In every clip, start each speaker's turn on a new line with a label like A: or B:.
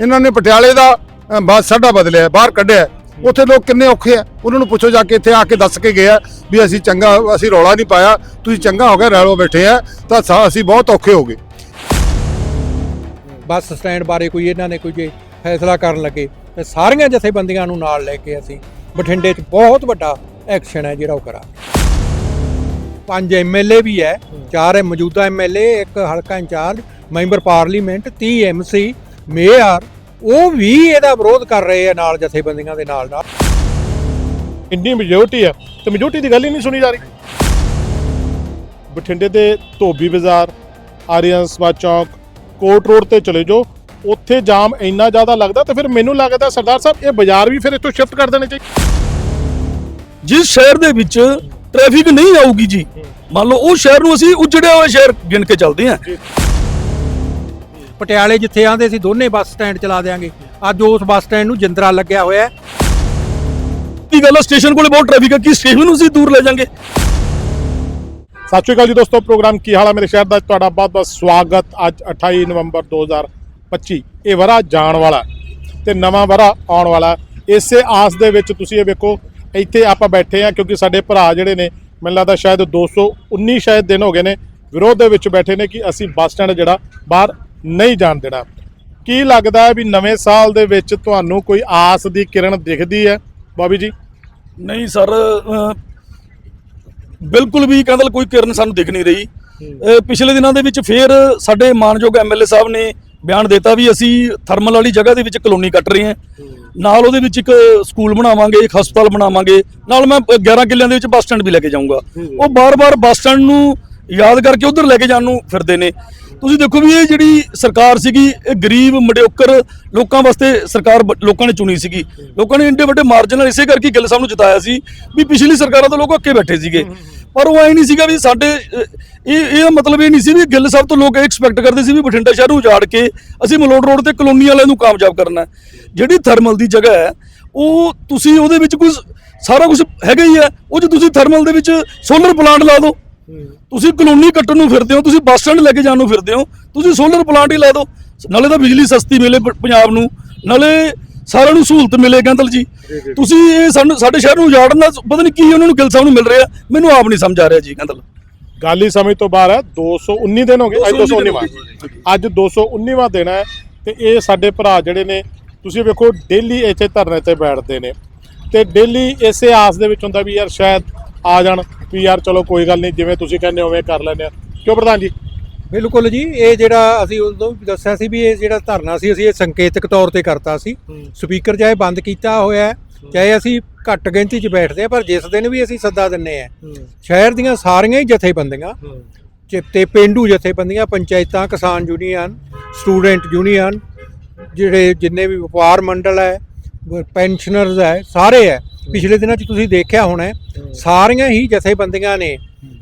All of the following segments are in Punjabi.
A: ਇਹਨਾਂ ਨੇ ਪਟਿਆਲੇ ਦਾ ਅ, ਬੱਸ ਸਾਡਾ ਬਦਲਿਆ ਬਾਹਰ ਕੱਢਿਆ। ਉੱਥੇ ਲੋਕ ਕਿੰਨੇ ਔਖੇ ਆ। ਉਹਨਾਂ ਨੂੰ ਪੁੱਛੋ ਜਾ ਕੇ ਇੱਥੇ ਆ ਕੇ ਦੱਸ ਕੇ ਗਏ ਆ ਵੀ ਅਸੀਂ ਚੰਗਾ ਅਸੀਂ ਰੌਲਾ ਨਹੀਂ ਪਾਇਆ ਤੁਸੀਂ ਚੰਗਾ ਹੋ ਗਿਆ ਰੈਲੋ ਬੈਠੇ ਆ ਤਾਂ ਸਾ- ਅਸੀਂ ਬਹੁਤ ਔਖੇ ਹੋ ਗਏ।
B: ਬੱਸ ਸਟੈਂਡ ਬਾਰੇ ਕੋਈ ਇਹਨਾਂ ਨੇ ਕੋਈ ਜੇ ਫੈਸਲਾ ਕਰਨ ਲੱਗੇ ਤੇ ਸਾਰੀਆਂ ਜਥੇਬੰਦੀਆਂ ਨੂੰ ਨਾਲ ਲੈ ਕੇ ਅਸੀਂ ਬਠਿੰਡੇ 'ਚ ਬਹੁਤ ਵੱਡਾ ਐਕਸ਼ਨ ਹੈ ਜਿਹੜਾ ਉਹ ਕਰਾਂਗੇ। ਪੰਜ ਐਮਐਲਏ ਵੀ ਹੈ ਚਾਰ ਹੈ ਮੌਜੂਦਾ ਐਮਐਲਏ ਇੱਕ ਹਲਕਾ incharge member parliament 30 MC mayor ਉਹ ਵੀ ਇਹਦਾ ਵਿਰੋਧ ਕਰ ਰਹੇ ਆ ਨਾਲ ਜਥੇਬੰਦੀਆਂ ਦੇ ਨਾਲ ਨਾਲ।
C: ਇੰਨੀ ਮੈਜੋਰਟੀ ਆ ਤੇ ਮੈਜੋਰਟੀ ਦੀ ਗੱਲ ਹੀ ਨਹੀਂ ਸੁਣੀ ਜਾ ਰਹੀ। ਬਠਿੰਡੇ ਦੇ ਧੋਬੀ ਬਾਜ਼ਾਰ ਆਰੀਅਨ ਸਵਾ ਚੌਕ ਕੋਟ ਰੋਡ ਤੇ ਚਲੇ ਜਾਓ ਉੱਥੇ ਜਾਮ ਇੰਨਾ ਜ਼ਿਆਦਾ ਲੱਗਦਾ ਤੇ ਫਿਰ ਮੈਨੂੰ ਲੱਗਦਾ ਸਰਦਾਰ ਸਾਹਿਬ ਇਹ ਬਾਜ਼ਾਰ ਵੀ ਫਿਰ ਇੱਥੋਂ ਸ਼ਿਫਟ ਕਰ ਦੇਣੇ ਚਾਹੀਦੇ।
D: ਜਿਸ ਸ਼ਹਿਰ ਦੇ ਵਿੱਚ ਟ੍ਰੈਫਿਕ ਨਹੀਂ ਆਊਗੀ ਜੀ ਮੰਨ ਲਓ ਉਹ ਸ਼ਹਿਰ ਨੂੰ ਅਸੀਂ ਉਜੜਿਆ ਹੋਇਆ ਸ਼ਹਿਰ ਗਿਣ ਕੇ ਚੱਲਦੇ ਹਾਂ।
B: ਪਟਿਆਲੇ ਜਿੱਥੇ ਆਂਦੇ ਸੀ, ਦੋਨੇ ਬੱਸ ਸਟੈਂਡ ਚਲਾ ਦੇਾਂਗੇ ਅੱਜ ਉਸ ਬੱਸ ਸਟੈਂਡ ਨੂੰ ਜਿੰਦਰਾ ਲੱਗਿਆ ਹੋਇਆ
D: ਕੀ ਗੱਲ ਸਟੇਸ਼ਨ ਕੋਲੇ ਬਹੁਤ ਟ੍ਰੈਫਿਕ ਹੈ ਕੀ ਸਟੇਸ਼ਨ ਨੂੰ ਅਸੀਂ ਦੂਰ ਲੈ ਜਾਾਂਗੇ?
C: ਸਤਿ ਸ਼੍ਰੀ ਅਕਾਲ ਜੀ ਦੋਸਤੋ, ਪ੍ਰੋਗਰਾਮ ਕੀ ਹਾਲ ਹੈ ਮੇਰੇ ਸ਼ਹਿਰ ਦਾ? ਤੁਹਾਡਾ ਬਹੁਤ ਬਹੁਤ ਸਵਾਗਤ। ਅੱਜ 28 ਨਵੰਬਰ 2025 ਇਹ ਵਰਾ ਜਾਣ ਵਾਲਾ ਤੇ ਨਵਾਂ ਵਰਾ ਆਉਣ ਵਾਲਾ ਇਸੇ ਆਸ ਦੇ ਵਿੱਚ ਤੁਸੀਂ ਇਹ ਵੇਖੋ, ਇੱਥੇ ਆਪਾਂ ਬੈਠੇ ਆ ਕਿਉਂਕਿ ਸਾਡੇ ਭਰਾ ਜਿਹੜੇ ਨੇ, ਮੈਨੂੰ ਲੱਗਦਾ ਸ਼ਾਇਦ 219 ਸ਼ਾਇਦ ਦਿਨ ਹੋ ਗਏ ਨੇ, ਵਿਰੋਧ ਦੇ ਵਿੱਚ ਬੈਠੇ ਨੇ ਕਿ ਅਸੀਂ ਬੱਸ ਸਟੈਂਡ ਜਿਹੜਾ ਬਾਹਰ ਨਹੀਂ ਜਾਣ ਦੇਣਾ। ਕੀ ਲੱਗਦਾ ਹੈ ਵੀ ਨਵੇਂ ਸਾਲ ਦੇ ਵਿੱਚ ਤੁਹਾਨੂੰ ਕੋਈ ਆਸ ਦੀ ਕਿਰਨ ਦਿਖਦੀ ਹੈ? ਬਾਬੀ ਜੀ।
D: ਨਹੀਂ ਸਰ ਬਿਲਕੁਲ ਵੀ ਕਹਿੰਦਾ ਕੋਈ ਕਿਰਨ ਸਾਨੂੰ ਦਿਖ ਨਹੀਂ ਰਹੀ। ਪਿਛਲੇ ਦਿਨਾਂ ਦੇ ਵਿੱਚ ਫੇਰ ਸਾਡੇ ਮਾਨਯੋਗ ਐਮਐਲਏ ਸਾਹਿਬ ਨੇ ਬਿਆਨ ਦਿੱਤਾ ਵੀ ਅਸੀਂ ਥਰਮਲ ਵਾਲੀ ਜਗ੍ਹਾ ਦੇ ਵਿੱਚ ਕਲੋਨੀ ਕੱਟ ਰਹੇ ਹਾਂ। ਨਾਲ ਉਹਦੇ ਵਿੱਚ ਇੱਕ ਸਕੂਲ ਬਣਾਵਾਂਗੇ ਇੱਕ ਹਸਪਤਾਲ ਬਣਾਵਾਂਗੇ। ਨਾਲ ਮੈਂ 11 ਕਿੱਲਿਆਂ ਦੇ ਵਿੱਚ ਬੱਸ ਸਟੈਂਡ ਵੀ ਲੈ ਕੇ ਜਾਊਂਗਾ। ਉਹ ਬਾਰ-ਬਾਰ ਬੱਸ ਸਟੈਂਡ ਨੂੰ ਯਾਦ ਕਰਕੇ ਉਧਰ ਲੈ ਕੇ ਜਾਣ ਨੂੰ ਫਿਰਦੇ ਨੇ। ਤੁਸੀਂ ਦੇਖੋ ਵੀ ਇਹ ਜਿਹੜੀ ਸਰਕਾਰ ਸੀਗੀ, ਇਹ ਗਰੀਬ ਮਡਿਓਕਰ ਲੋਕਾਂ ਵਾਸਤੇ ਸਰਕਾਰ ਬ- ਲੋਕਾਂ ਨੇ ਚੁਣੀ ਸੀਗੀ। ਲੋਕਾਂ ਨੇ ਇੰਡੇ ਵੱਡੇ ਮਾਰਜਨ ਨਾਲ ਇਸੇ ਕਰਕੇ ਗਿੱਲ ਸਾਹਿਬ ਨੂੰ ਜਿਤਾਇਆ ਸੀ ਵੀ ਪਿਛਲੀ ਸਰਕਾਰਾਂ ਤੋਂ ਲੋਕ ਅੱਕੇ ਬੈਠੇ ਸੀਗੇ। ਪਰ ਉਹ ਐ ਨਹੀਂ ਸੀਗਾ ਵੀ ਸਾਡੇ ਇਹ ਇਹ ਮਤਲਬ ਇਹ ਨਹੀਂ ਸੀ ਵੀ ਗਿੱਲ ਸਾਹਿਬ ਤੋਂ ਲੋਕ ਐਕਸਪੈਕਟ ਕਰਦੇ ਸੀ ਵੀ ਬਠਿੰਡਾ ਸ਼ਹਿਰ ਨੂੰ ਉਜਾੜ ਕੇ ਅਸੀਂ ਮਲੋਟ ਰੋਡ ਤੇ ਕਲੋਨੀ ਵਾਲਿਆਂ ਨੂੰ ਕਾਮਯਾਬ ਕਰਨਾ ਜਿਹੜੀ ਥਰਮਲ ਦੀ ਜਗ੍ਹਾ ਹੈ, ਉਹ ਤੁਸੀਂ ਉਹਦੇ ਵਿੱਚ ਕੁਝ ਸਾਰਾ ਕੁਝ ਹੈਗਾ ਹੀ ਹੈ। ਉਹ 'ਚ ਤੁਸੀਂ ਥਰਮਲ ਦੇ ਵਿੱਚ ਸੋਲਰ ਪਲਾਂਟ ਲਾ ਦਿਓ। ਤੁਸੀਂ ਕਲੋਨੀ ਕੱਟਣ ਨੂੰ ਫਿਰਦੇ ਹੋ ਤੁਸੀਂ ਬੱਸ ਸਟੈਂਡ ਲੈ ਕੇ ਜਾਣ ਨੂੰ ਫਿਰਦੇ ਹੋ ਤੁਸੀਂ ਸੋਲਰ ਪਲਾਂਟ ਹੀ ਲਾ ਦਿਓ। ਨਾਲੇ ਤਾਂ ਬਿਜਲੀ ਸਸਤੀ ਮਿਲੇ ਪ- ਪੰਜਾਬ ਨੂੰ। ਨਾਲੇ ਸਾਰਿਆਂ ਨੂੰ ਸਹੂਲਤ ਮਿਲੇ ਕਹਿੰਦਲ ਜੀ। ਤੁਸੀਂ ਇਹ ਸਾਨੂੰ ਸਾਡੇ ਸ਼ਹਿਰ ਨੂੰ ਉਜਾੜਨ ਦਾ ਪਤਾ ਨਹੀਂ ਕੀ ਉਹਨਾਂ ਨੂੰ ਗਿੱਲ ਸਾਹਿਬ ਨੂੰ ਮਿਲ ਰਿਹਾ। ਮੈਨੂੰ ਆਪ ਨਹੀਂ ਸਮਝ ਆ ਰਿਹਾ ਜੀ ਕਹਿੰਦਲ
C: ਗੱਲ ਹੀ ਸਮਝ ਤੋਂ ਬਾਹਰ ਹੈ। 219 ਦਿਨ ਹੋ ਗਏ। ਅੱਜ 219ਵਾਂ ਅੱਜ 219ਵਾਂ ਦਿਨ ਹੈ। ਤੇ ਇਹ ਸਾਡੇ ਭਰਾ ਜਿਹੜੇ ਨੇ ਤੁਸੀਂ ਵੇਖੋ ਡੇਲੀ ਇੱਥੇ ਧਰਨੇ ਤੇ ਬੈਠਦੇ ਨੇ। ਤੇ ਡੇਲੀ ਇਸੇ ਆਸ ਦੇ ਵਿੱਚ ਹੁੰਦਾ ਵੀ ਯਾਰ ਸ਼ਾਇਦ ਆ ਜਾਣ ਵੀ ਯਾਰ ਚਲੋ ਕੋਈ ਗੱਲ ਨਹੀਂ ਜਿਵੇਂ ਤੁਸੀਂ ਕਹਿੰਦੇ ਹੋ ਉਵੇਂ ਕਰ ਲੈਂਦੇ ਆ ਕਿਉਂ ਪ੍ਰਧਾਨ ਜੀ?
B: ਬਿਲਕੁਲ ਜੀ ਇਹ ਜਿਹੜਾ ਅਸੀਂ ਉਦੋਂ ਵੀ ਦੱਸਿਆ ਸੀ ਵੀ ਇਹ ਜਿਹੜਾ ਧਰਨਾ ਸੀ ਅਸੀਂ ਇਹ ਸੰਕੇਤਕ ਤੌਰ ਤੇ ਕਰਤਾ ਸੀ। ਸਪੀਕਰ ਚਾਹੇ ਬੰਦ ਕੀਤਾ ਹੋਇਆ ਹੈ, ਚਾਹੇ ਅਸੀਂ ਘੱਟ ਗਿਣਤੀ 'ਚ ਬੈਠਦੇ ਆ ਪਰ ਜਿਸ ਦਿਨ ਵੀ ਅਸੀਂ ਸੱਦਾ ਦਿੰਨੇ ਆ ਸ਼ਹਿਰ ਦੀਆਂ ਸਾਰੀਆਂ ਹੀ ਜਥੇਬੰਦੀਆਂ ਤੇ ਪਿੰਡੂ ਜਥੇਬੰਦੀਆਂ ਪੰਚਾਇਤਾਂ ਕਿਸਾਨ ਯੂਨੀਅਨ ਸਟੂਡੈਂਟ ਯੂਨੀਅਨ ਜਿਹੜੇ ਜਿੰਨੇ ਵੀ ਵਪਾਰ ਮੰਡਲ ਹੈ ਪੈਨਸ਼ਨਰਜ਼ ਹੈ ਸਾਰੇ ਹੈ ਪਿਛਲੇ ਦਿਨਾਂ 'ਚ ਤੁਸੀਂ ਦੇਖਿਆ ਹੋਣਾ ਸਾਰੀਆਂ ਹੀ ਜਥੇਬੰਦੀਆਂ ਨੇ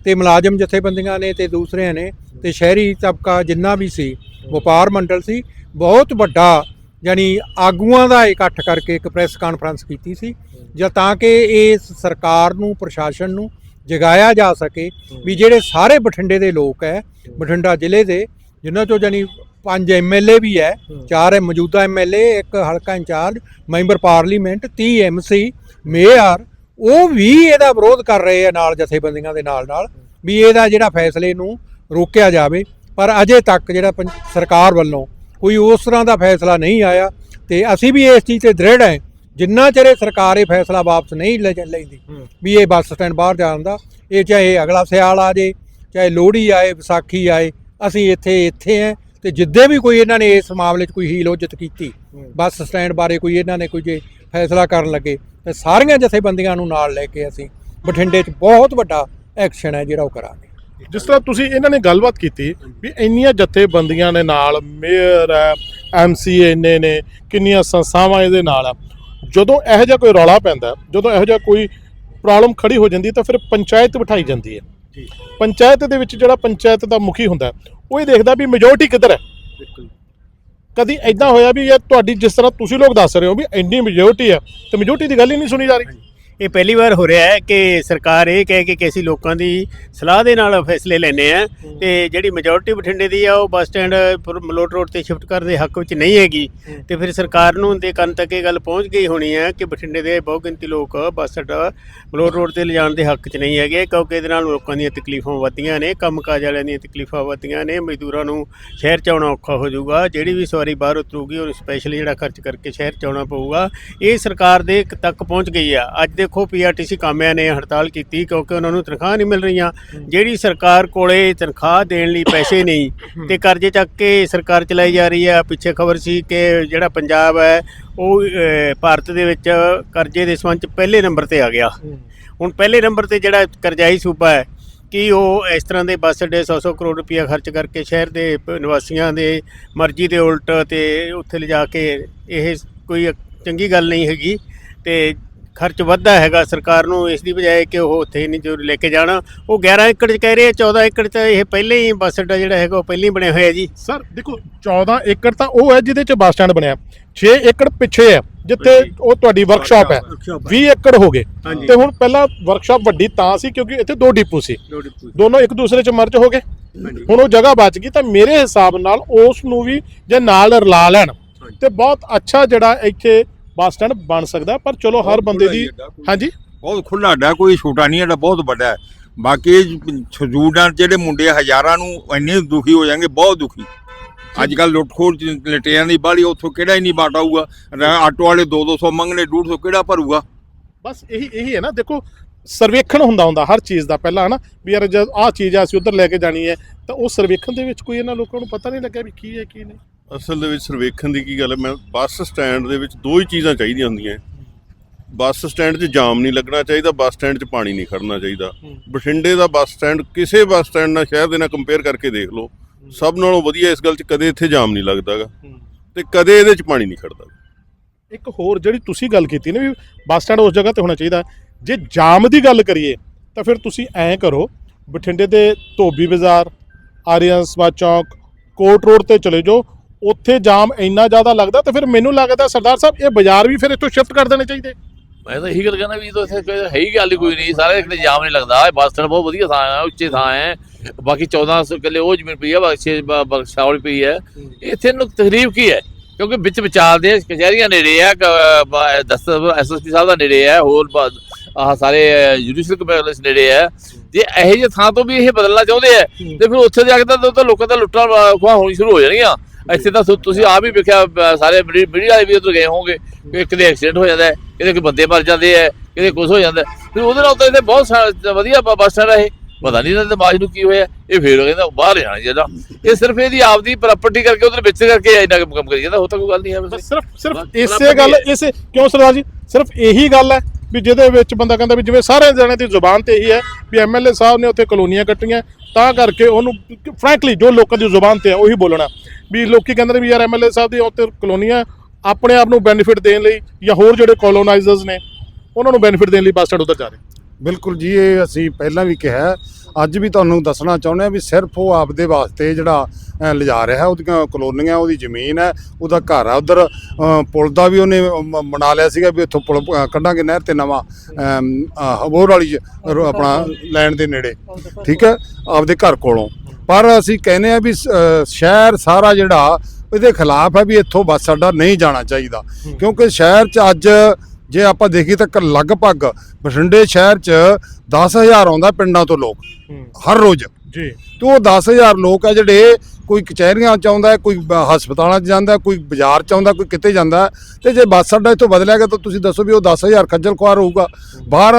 B: ਤੇ ਮੁਲਾਜ਼ਮ ਜਥੇਬੰਦੀਆਂ ਨੇ ਤੇ ਦੂਸਰਿਆਂ ਨੇ ਤੇ ਸ਼ਹਿਰੀ ਤਬਕਾ ਜਿੰਨਾ ਵੀ ਸੀ ਵਪਾਰ ਮੰਡਲ ਸੀ ਬਹੁਤ ਵੱਡਾ ਯਾਨੀ ਆਗੂਆਂ ਦਾ ਇਕੱਠ ਕਰਕੇ ਇੱਕ ਪ੍ਰੈਸ ਕਾਨਫਰੰਸ ਕੀਤੀ ਸੀ ਜਾਂ ਤਾਂ ਕਿ ਇਸ ਸਰਕਾਰ ਨੂੰ ਪ੍ਰਸ਼ਾਸਨ ਨੂੰ ਜਗਾਇਆ ਜਾ ਸਕੇ ਵੀ ਜਿਹੜੇ ਸਾਰੇ ਬਠਿੰਡੇ ਦੇ ਲੋਕ ਹੈ ਬਠਿੰਡਾ ਜ਼ਿਲ੍ਹੇ ਦੇ ਜਿਨ੍ਹਾਂ ਚੋਂ ਜਾਨੀ ਪੰਜ ਐਮਐਲਏ ਵੀ ਹੈ ਚਾਰ ਹੈ ਮੌਜੂਦਾ ਐਮਐਲਏ ਇੱਕ ਹਲਕਾ incharge member parliament 30 MC mayor ਉਹ ਵੀ ਇਹਦਾ ਵਿਰੋਧ ਕਰ ਰਹੇ ਆ ਨਾਲ ਜਥੇਬੰਦੀਆਂ ਦੇ ਨਾਲ ਨਾਲ ਵੀ ਇਹਦਾ ਜਿਹੜਾ ਫੈਸਲੇ ਨੂੰ ਰੋਕਿਆ ਜਾਵੇ। ਪਰ ਅਜੇ ਤੱਕ ਜਿਹੜਾ ਸਰਕਾਰ ਵੱਲੋਂ ਕੋਈ ਉਸ ਤਰ੍ਹਾਂ ਦਾ ਫੈਸਲਾ ਨਹੀਂ ਆਇਆ ਤੇ ਅਸੀਂ ਵੀ ਇਸ ਚੀਜ਼ ਤੇ ਦ੍ਰਿੜ ਹੈ। ਜਿੰਨਾ ਚਿਰ ਇਹ ਸਰਕਾਰ ਇਹ ਫੈਸਲਾ ਵਾਪਸ ਨਹੀਂ ਲੈ ਲੈਂਦੀ ਵੀ ਇਹ ਬੱਸ ਸਟੈਂਡ ਬਾਹਰ ਜਾਣ ਦਾ ਇਹ ਚਾਹੇ ਅਗਲਾ ਸਿਆਲ ਆ ਜੇ ਚਾਹੇ ਲੋਹੜੀ ਆਏ ਵਿਸਾਖੀ ਆਏ ਅਸੀਂ ਇੱਥੇ ਇੱਥੇ ਹੈ। ਤੇ ਜਿੱਦੇ ਵੀ ਕੋਈ ਇਹਨਾਂ ਨੇ ਇਸ ਮਾਮਲੇ 'ਚ ਕੋਈ ਹੀਲ ਹੁਜਤ ਕੀਤੀ ਬੱਸ ਸਟੈਂਡ ਬਾਰੇ ਕੋਈ ਇਹਨਾਂ ਨੇ ਕੋਈ ਜੇ ਫੈਸਲਾ ਕਰਨ ਲੱਗੇ ਤੇ ਸਾਰੀਆਂ ਜਥੇਬੰਦੀਆਂ ਨੂੰ ਨਾਲ ਲੈ ਕੇ ਅਸੀਂ ਬਠਿੰਡੇ 'ਚ ਬਹੁਤ ਵੱਡਾ ਐਕਸ਼ਨ ਹੈ ਜਿਹੜਾ ਉਹ ਕਰਾਂਗੇ।
C: ਜਿਸ ਤਰ੍ਹਾਂ ਤੁਸੀਂ ਇਹਨਾਂ ਨੇ ਗੱਲਬਾਤ ਕੀਤੀ ਵੀ ਇੰਨੀਆਂ ਜਥੇਬੰਦੀਆਂ ਨੇ ਨਾਲ ਮੇਅਰ ਹੈ ਐਮਸੀਏ ਨੇ ਨੇ ਕਿੰਨੀਆਂ ਸੰਸਥਾਵਾਂ ਇਹਦੇ ਨਾਲ ਆ। ਜਦੋਂ ਇਹੋ ਜਿਹਾ ਕੋਈ ਰੌਲਾ ਪੈਂਦਾ ਜਦੋਂ ਇਹੋ ਜਿਹਾ ਕੋਈ ਪ੍ਰੋਬਲਮ ਖੜੀ ਹੋ ਜਾਂਦੀ ਹੈ ਤਾਂ ਫਿਰ ਪੰਚਾਇਤ ਬਿਠਾਈ ਜਾਂਦੀ ਹੈ। ਪੰਚਾਇਤ ਦੇ ਵਿੱਚ ਜਿਹੜਾ ਪੰਚਾਇਤ ਦਾ ਮੁਖੀ ਹੁੰਦਾ ਉਹ ਇਹ ਦੇਖਦਾ ਵੀ ਮੈਜੋਰਟੀ ਕਿੱਧਰ ਹੈ। ਕਦੀ ਐਦਾਂ ਹੋਇਆ ਵੀ ਯਾਰ ਤੁਹਾਡੀ ਜਿਸ ਤਰ੍ਹਾਂ ਤੁਸੀਂ ਲੋਕ ਦੱਸ ਰਹੇ ਹੋ ਵੀ ਇੰਨੀ ਮੈਜੋਰਟੀ ਹੈ ਤੇ ਮੈਜੋਰਟੀ ਦੀ ਗੱਲ ਹੀ ਨਹੀਂ ਸੁਣੀ ਜਾ ਰਹੀ।
E: ਇਹ ਪਹਿਲੀ ਵਾਰ ਹੋ ਰਿਹਾ ਹੈ ਕਿ ਸਰਕਾਰ ਇਹ ਕਹਿ ਕੇ ਕਿ ਅਸੀਂ ਲੋਕਾਂ ਦੀ ਸਲਾਹ ਦੇ ਨਾਲ ਫੈਸਲੇ ਲੈਨੇ ਆ ਤੇ ਜਿਹੜੀ ਮੈਜੋਰਟੀ ਬਠਿੰਡੇ ਦੀ ਆ, ਉਹ ਬੱਸ ਸਟੈਂਡ ਪਰ ਮਲੋਟ ਰੋਡ ਤੇ ਸ਼ਿਫਟ ਕਰਨ ਦੇ ਹੱਕ ਵਿੱਚ ਨਹੀਂ ਹੈਗੀ। ਤੇ ਫਿਰ ਸਰਕਾਰ ਨੂੰ ਦੇ ਕੰਨ ਤੱਕ ਇਹ ਗੱਲ ਪਹੁੰਚ ਗਈ ਹੋਣੀ ਹੈ ਕਿ ਬਠਿੰਡੇ ਦੇ ਬਹੁ ਗਿਣਤੀ ਲੋਕ ਬੱਸ ਅੱਡਾ ਮਲੋਟ ਰੋਡ ਤੇ ਲਿਜਾਣ ਦੇ ਹੱਕ 'ਚ ਨਹੀਂ ਹੈਗੇ, ਕਿਉਂਕਿ ਇਹਦੇ ਨਾਲ ਲੋਕਾਂ ਦੀਆਂ ਤਕਲੀਫਾਂ ਵੱਧਦੀਆਂ ਨੇ, ਕੰਮਕਾਜ ਵਾਲਿਆਂ ਦੀਆਂ ਤਕਲੀਫਾਂ ਵੱਧਦੀਆਂ ਨੇ, ਮਜ਼ਦੂਰਾਂ ਨੂੰ ਸ਼ਹਿਰ 'ਚ ਆਉਣਾ ਔਖਾ ਹੋ ਜਾਊਗਾ, ਜਿਹੜੀ ਵੀ ਸਵਾਰੀ ਬਾਹਰ ਉਤਰੂਗੀ, ਉਹ ਸਪੈਸ਼ਲੀ ਜਿਹੜਾ ਖਰਚ ਕਰਕੇ ਸ਼ਹਿਰ 'ਚ ਆਉਣਾ ਪਊਗਾ। ਇਹ ਸਰਕਾਰ ਦੇ ਤੱਕ ਪਹੁੰਚ ਗਈ ਆ। ਅੱਜ ਦੇ ਦੇਖੋ ਪੀਆਰਟੀਸੀ ਕਾਮਿਆਂ ਨੇ ਹੜਤਾਲ ਕੀਤੀ ਕਿਉਂਕਿ ਉਹਨਾਂ ਨੂੰ ਤਨਖਾਹ ਨਹੀਂ ਮਿਲ ਰਹੀਆਂ। ਜਿਹੜੀ ਸਰਕਾਰ ਕੋਲੇ ਤਨਖਾਹ ਦੇਣ ਲਈ ਪੈਸੇ ਨਹੀਂ ਤੇ ਕਰਜ਼ੇ ਚੱਕ ਕੇ ਸਰਕਾਰ ਚਲਾਈ ਜਾ ਰਹੀ ਹੈ। ਪਿੱਛੇ ਖਬਰ ਸੀ ਕਿ ਜਿਹੜਾ ਪੰਜਾਬ ਹੈ, ਉਹ ਭਾਰਤ ਦੇ ਵਿੱਚ ਕਰਜ਼ੇ ਦੇ ਸੰਬੰਧ ਪਹਿਲੇ ਨੰਬਰ ਤੇ ਆ ਗਿਆ। ਹੁਣ ਪਹਿਲੇ ਨੰਬਰ ਤੇ ਜਿਹੜਾ ਕਰਜ਼ਾਈ ਸੂਬਾ ਹੈ, ਕਿ ਉਹ ਇਸ ਤਰ੍ਹਾਂ ਦੇ ਬੱਸ ਅੱਡੇ 100-100 ਕਰੋੜ ਰੁਪਇਆ ਖਰਚ ਕਰਕੇ ਸ਼ਹਿਰ ਦੇ ਨਿਵਾਸੀਆਂ ਦੇ ਮਰਜ਼ੀ ਦੇ ਉਲਟ ਤੇ ਉੱਥੇ ਲਿਜਾ ਕੇ ਇਹ ਕੋਈ ਚੰਗੀ ਗੱਲ ਨਹੀਂ ਹੈਗੀ ਤੇ ਖਰਚ ਵੱਧਦਾ ਹੈਗਾ ਸਰਕਾਰ ਨੂੰ ਇਸ ਦੀ ਬਜਾਏ ਕਿ ਉਹ ਉੱਥੇ ਨਹੀਂ ਜੋ ਲੈ ਕੇ ਜਾਣਾ। ਉਹ 11 ਏਕੜ 'ਚ ਕਹਿ ਰਹੇ ਆ 14 ਏਕੜ 'ਚ ਇਹ ਪਹਿਲੇ ਹੀ ਬੱਸ ਅੱਡਾ ਜਿਹੜਾ ਹੈਗਾ ਉਹ ਪਹਿਲੇ ਹੀ ਬਣਿਆ ਹੋਇਆ ਜੀ।
C: ਸਰ ਦੇਖੋ 14 ਏਕੜ ਤਾਂ ਉਹ ਹੈ ਜਿਹਦੇ ਚ ਬੱਸ ਸਟੈਂਡ ਬਣਿਆ। 6 ਏਕੜ ਪਿੱਛੇ ਹੈ ਜਿੱਥੇ ਉਹ ਤੁਹਾਡੀ ਵਰਕਸ਼ਾਪ ਹੈ। 20 ਏਕੜ ਹੋ ਗਏ। ਤੇ ਹੁਣ ਪਹਿਲਾਂ ਵਰਕਸ਼ਾਪ ਵੱਡੀ ਤਾਂ ਸੀ ਕਿਉਂਕਿ ਇੱਥੇ ਦੋ ਡਿਪੂ ਸੀ। ਦੋਨੋਂ ਇੱਕ ਦੂਸਰੇ ਚ ਮਰਜ ਹੋ ਗਏ। ਹੁਣ ਉਹ ਜਗ੍ਹਾ ਬਚ ਗਈ ਤਾਂ ਮੇਰੇ ਹਿਸਾਬ ਨਾਲ ਉਸ ਨੂੰ ਵੀ ਜੇ ਨਾਲ ਰਲਾ ਲੈਣ ਤੇ ਬਹੁਤ ਅੱਛਾ ਜਿਹੜਾ ਇੱਥੇ ਬੱਸ ਸਟੈਂਡ ਬਣ ਸਕਦਾ ਪਰ ਚਲੋ ਹਰ ਬੰਦੇ ਦੀ ਹਾਂਜੀ?
F: ਬਹੁਤ ਖੁੱਲਾ ਅੱਡਾ ਕੋਈ ਛੋਟਾ ਨਹੀਂ ਅੱਡਾ ਬਹੁਤ ਵੱਡਾ ਹੈ। ਬਾਕੀ ਸਜੂਡਾਂ ਜਿਹੜੇ ਮੁੰਡੇ ਹਜ਼ਾਰਾਂ ਨੂੰ ਇੰਨੇ ਦੁਖੀ ਹੋ ਜਾਣਗੇ ਬਹੁਤ ਦੁਖੀ। ਅੱਜ ਕੱਲ ਲੁੱਟਖੋਰ ਚ ਲਟਿਆਂ ਦੀ ਬਾਲੀ ਉੱਥੋਂ ਕਿਹੜਾ ਹੀ ਨਹੀਂ ਬਾਟ ਆਊਗਾ? ਰ- ਆਟੋ ਵਾਲੇ 2-200 ਮੰਗਣੇ 150 ਕਿਹੜਾ ਭਰੂਗਾ?
C: ਬਸ ਇਹੀ ਇਹੀ ਹੈ ਨਾ ਦੇਖੋ ਸਰਵੇਖਣ ਹੁੰਦਾ ਹੁੰਦਾ ਹਰ ਚੀਜ਼ ਦਾ ਪਹਿਲਾਂ ਹਨਾ? ਵੀ ਯਾਰ ਜਦ ਆਹ ਚੀਜ਼ ਆ ਅਸੀਂ ਉਧਰ ਲੈ ਕੇ ਜਾਣੀ ਹੈ ਤਾਂ ਉਹ ਸਰਵੇਖਣ ਦੇ ਵਿੱਚ ਕੋਈ ਇਹਨਾਂ ਲੋਕਾਂ ਨੂੰ ਪਤਾ ਨਹੀਂ ਲੱਗਿਆ ਵੀ ਕੀ ਹੈ ਕੀ ਨਹੀਂ।
G: ਅਸਲ ਦੇ ਵਿੱਚ ਸਰਵੇਖਣ ਦੀ ਕੀ ਗੱਲ ਹੈ? ਮੈਂ ਬੱਸ ਸਟੈਂਡ ਦੇ ਵਿੱਚ ਦੋ ਹੀ ਚੀਜ਼ਾਂ ਚਾਹੀਦੀਆਂ ਹੁੰਦੀਆਂ ਬੱਸ ਸਟੈਂਡ 'ਚ ਜਾਮ ਨਹੀਂ ਲੱਗਣਾ ਚਾਹੀਦਾ ਬੱਸ ਸਟੈਂਡ 'ਚ ਪਾਣੀ ਨਹੀਂ ਖੜਨਾ ਚਾਹੀਦਾ। ਬਠਿੰਡੇ ਦਾ ਬੱਸ ਸਟੈਂਡ ਕਿਸੇ ਬੱਸ ਸਟੈਂਡ ਨਾਲ ਸ਼ਹਿਰ ਦੇ ਨਾਲ ਕੰਪੇਅਰ ਕਰਕੇ ਦੇਖ ਲਓ। ਸਭ ਨਾਲੋਂ ਵਧੀਆ ਇਸ ਗੱਲ 'ਚ ਕਦੇ ਇੱਥੇ ਜਾਮ ਨਹੀਂ ਲੱਗਦਾਗਾ। ਤੇ ਕਦੇ ਇਹਦੇ 'ਚ ਪਾਣੀ ਨਹੀਂ ਖੜਦਾ
C: ਇੱਕ ਹੋਰ ਜਿਹੜੀ ਤੁਸੀਂ ਗੱਲ ਕੀਤੀ ਨਾ ਵੀ ਬੱਸ ਸਟੈਂਡ ਉਸ ਜਗ੍ਹਾ ਤੇ ਹੋਣਾ ਚਾਹੀਦਾ। ਜੇ ਜਾਮ ਦੀ ਗੱਲ ਕਰੀਏ ਤਾਂ ਫਿਰ ਤੁਸੀਂ ਐਂ ਕਰੋ ਬਠਿੰਡੇ ਦੇ ਧੋਬੀ ਬਾਜ਼ਾਰ ਆਰੀਅਨ ਸਵਾ ਚੌਂਕ ਕੋਟ ਰੋਡ ਤੇ ਚਲੇ ਜਾਓ। ਉੱਥੇ ਜਾਮ ਇੰਨਾ ਜ਼ਿਆਦਾ ਲੱਗਦਾ ਤਾਂ ਫਿਰ ਮੈਨੂੰ ਲੱਗਦਾ ਸਰਦਾਰ ਸਾਹਿਬ ਇਹ ਬਾਜ਼ਾਰ ਵੀ ਫਿਰ ਇੱਥੋਂ ਸ਼ਿਫਟ ਕਰ ਦੇਣੇ ਚਾਹੀਦੇ।
H: ਮੈਂ ਤਾਂ ਇਹੀ ਗੱਲ ਕਹਿੰਦਾ ਵੀ ਇਹ ਤਾਂ ਇੱਥੇ ਹੈ ਹੀ ਗੱਲ ਕੋਈ ਨਹੀਂ ਸਾਰੇ ਕਿਤੇ ਜਾਮ ਨਹੀਂ ਲੱਗਦਾ। ਇਹ ਬੱਸ ਸਟੈਂਡ ਬਹੁਤ ਵਧੀਆ ਥਾਂ ਹੈ ਉੱਚੇ ਥਾਂ ਹੈ। ਬਾਕੀ 1400 ਕਿੱਲੇ ਉਹ ਜ਼ਮੀਨ ਪਈ ਹੈ ਬਾਕੀ 6 ਬਖਸ਼ਾਵਲ ਪਈ ਹੈ। ਇੱਥੇ ਨੂੰ ਤਕਲੀਫ ਕੀ ਹੈ? ਕਿਉਂਕਿ ਵਿੱਚ ਵਿਚਾਲ ਦੇ ਕਚਹਿਰੀਆਂ ਨੇੜੇ ਆ ਦਸਤਰ ਐਸਐਸਪੀ ਸਾਹਿਬ ਦਾ ਨੇੜੇ ਹੈ ਹੋਰ ਆਹ ਸਾਰੇ ਜੁਡੀਸ਼ੀਅਲ ਕਮਿਸ਼ਨ ਨੇੜੇ ਹੈ ਜੇ ਇਹੋ ਜਿਹੇ ਥਾਂ ਤੋਂ ਵੀ ਇਹ ਬਦਲਣਾ ਚਾਹੁੰਦੇ ਆ ਤੇ ਫਿਰ ਉੱਥੇ ਜਾ ਕੇ ਤਾਂ ਲੋਕਾਂ ਦਾ ਲੁੱਟਾਂ ਖੋਹਾਂ ਹੋਣੀ ਸ਼ੁਰੂ ਹੋ ਜਾਣਗੀਆਂ। ਇੱਥੇ ਤਾਂ ਤੁਸੀਂ ਆਪ ਹੀ ਵੇਖਿਆ ਸਾਰੇ ਮੀਡੀਆ ਵਾਲੇ ਵੀ ਉੱਧਰ ਗਏ ਹੋਵੋਗੇ ਕਿ ਕਿਤੇ ਐਕਸੀਡੈਂਟ ਹੋ ਜਾਂਦਾ ਹੈ ਕਿਤੇ ਕੋਈ ਬੰਦੇ ਮਰ ਜਾਂਦੇ ਹੈ ਕਿਤੇ ਕੁਝ ਹੋ ਜਾਂਦਾ ਹੈ। ਫਿਰ ਉਹਦੇ ਨਾਲ ਤਾਂ ਇੱਥੇ ਬਹੁਤ ਵਧੀਆ ਬੱਸ ਹੈ ਇਹ। ਪਤਾ ਨਹੀਂ ਇਹਨਾਂ ਦੇ ਦਿਮਾਗ ਨੂੰ ਕੀ ਹੋਇਆ। ਇਹ ਫੇਰ ਕਹਿੰਦਾ ਬਾਹਰ ਜਾਣਾ ਜਿਹੜਾ ਇਹ ਸਿਰਫ ਇਹਦੀ ਆਪਦੀ ਪ੍ਰਾਪਰਟੀ ਕਰਕੇ ਉਧਰ ਵਿੱਚ ਕਰਕੇ ਇੰਨਾ ਕੰਮ ਕਰੀ ਜਾਂਦਾ ਹੋਰ ਤਾਂ ਕੋਈ ਗੱਲ ਨਹੀਂ ਹੈ
C: ਸਿਰਫ ਸਿਰਫ ਇਸੇ ਗੱਲ
H: ਹੀ ਹੈ।
C: ਇਸੇ ਕਿਉਂ ਸਰਦਾਰ ਜੀ? ਸਿਰਫ ਇਹੀ ਗੱਲ ਹੈ ਵੀ ਜਿਹਦੇ ਵਿੱਚ ਬੰਦਾ ਕਹਿੰਦਾ ਵੀ ਜਿਵੇਂ ਸਾਰੇ ਜਣਿਆਂ ਦੀ ਜ਼ੁਬਾਨ ਤੇ ਇਹੀ ਹੈ ਵੀ ਐਮਐਲਏ ਸਾਹਿਬ ਨੇ ਉੱਥੇ ਕਲੋਨੀਆਂ ਕੱਟੀਆਂ, ਤਾਂ ਕਰਕੇ ਉਹਨੂੰ ਫਰੈਂਕਲੀ ਜੋ ਲੋਕਾਂ ਦੀ ਜ਼ੁਬਾਨ ਤੇ ਹੈ ਉਹੀ ਬੋਲਣਾ। ਵੀ ਲੋਕੀ ਕਹਿੰਦੇ ਨੇ ਵੀ ਯਾਰ ਐਮਐਲਏ ਸਾਹਿਬ ਦੀ ਉੱਥੇ ਕਲੋਨੀਆਂ ਆਪਣੇ ਆਪ ਨੂੰ ਬੈਨੀਫਿਟ ਦੇਣ ਲਈ ਜਾਂ ਹੋਰ ਜਿਹੜੇ ਕੋਲੋਨਾਈਜ਼ਰਸ ਨੇ, ਉਹਨਾਂ ਨੂੰ ਬੈਨੀਫਿਟ ਦੇਣ ਲਈ ਬੱਸ ਸਟੈਂਡ ਉਧਰ ਜਾ ਰਹੇ।
A: ਬਿਲਕੁਲ ਜੀ, ਇਹ ਅਸੀਂ ਪਹਿਲਾਂ ਵੀ ਕਿਹਾ ਅੱਜ ਵੀ ਤੁਹਾਨੂੰ ਦੱਸਣਾ ਚਾਹੁੰਦੇ ਹਾਂ ਵੀ ਸਿਰਫ ਉਹ ਆਪਦੇ ਵਾਸਤੇ ਜਿਹੜਾ ਲਿਜਾ ਰਿਹਾ ਉਹਦੀਆਂ ਕਲੋਨੀਆਂ ਉਹਦੀ ਜ਼ਮੀਨ ਹੈ ਉਹਦਾ ਘਰ ਆ ਉਧਰ ਪੁਲ ਦਾ ਵੀ ਉਹਨੇ ਬਣਾ ਲਿਆ ਸੀਗਾ ਵੀ ਇੱਥੋਂ ਪੁਲ ਕੱਢਾਂਗੇ ਨਹਿਰ ਤੇ ਨਵਾਂ ਹਬੋਰ ਵਾਲੀ ਆਪਣਾ ਲੈਣ ਦੇ ਨੇੜੇ ਠੀਕ ਹੈ ਆਪਦੇ ਘਰ ਕੋਲੋਂ। ਪਰ ਅਸੀਂ ਕਹਿੰਦੇ ਆ ਵੀ ਸ਼ਹਿਰ ਸਾਰਾ ਜਿਹੜਾ ਇਹਦੇ ਖਿਲਾਫ ਹੈ ਵੀ ਇੱਥੋਂ ਬੱਸ ਅੱਡਾ ਨਹੀਂ ਜਾਣਾ ਚਾਹੀਦਾ। ਕਿਉਂਕਿ ਸ਼ਹਿਰ 'ਚ ਅੱਜ ਜੇ ਆਪਾਂ ਦੇਖੀਏ ਤਾਂ ਲਗਭਗ ਬਠਿੰਡੇ ਸ਼ਹਿਰ 'ਚ 10000 ਆਉਂਦਾ ਪਿੰਡਾਂ ਤੋਂ ਲੋਕ ਹਰ ਰੋਜ਼।
C: ਜੀ।
A: ਤੇ ਉਹ 10000 ਲੋਕ ਆ ਜਿਹੜੇ ਕੋਈ ਕਚਹਿਰੀਆਂ ਚ ਆਉਂਦਾ ਕੋਈ ਹਸਪਤਾਲਾਂ 'ਚ ਜਾਂਦਾ ਕੋਈ ਬਾਜ਼ਾਰ 'ਚ ਆਉਂਦਾ ਕੋਈ ਕਿਤੇ ਜਾਂਦਾ। ਤੇ ਜੇ ਬੱਸ ਅੱਡਾ ਇੱਥੋਂ ਬਦਲਿਆ ਗਿਆ ਤਾਂ ਤੁਸੀਂ ਦੱਸੋ ਵੀ ਉਹ 10000 ਖੱਜਲ ਖੁਆਰ ਹੋਊਗਾ। ਬਾਹਰ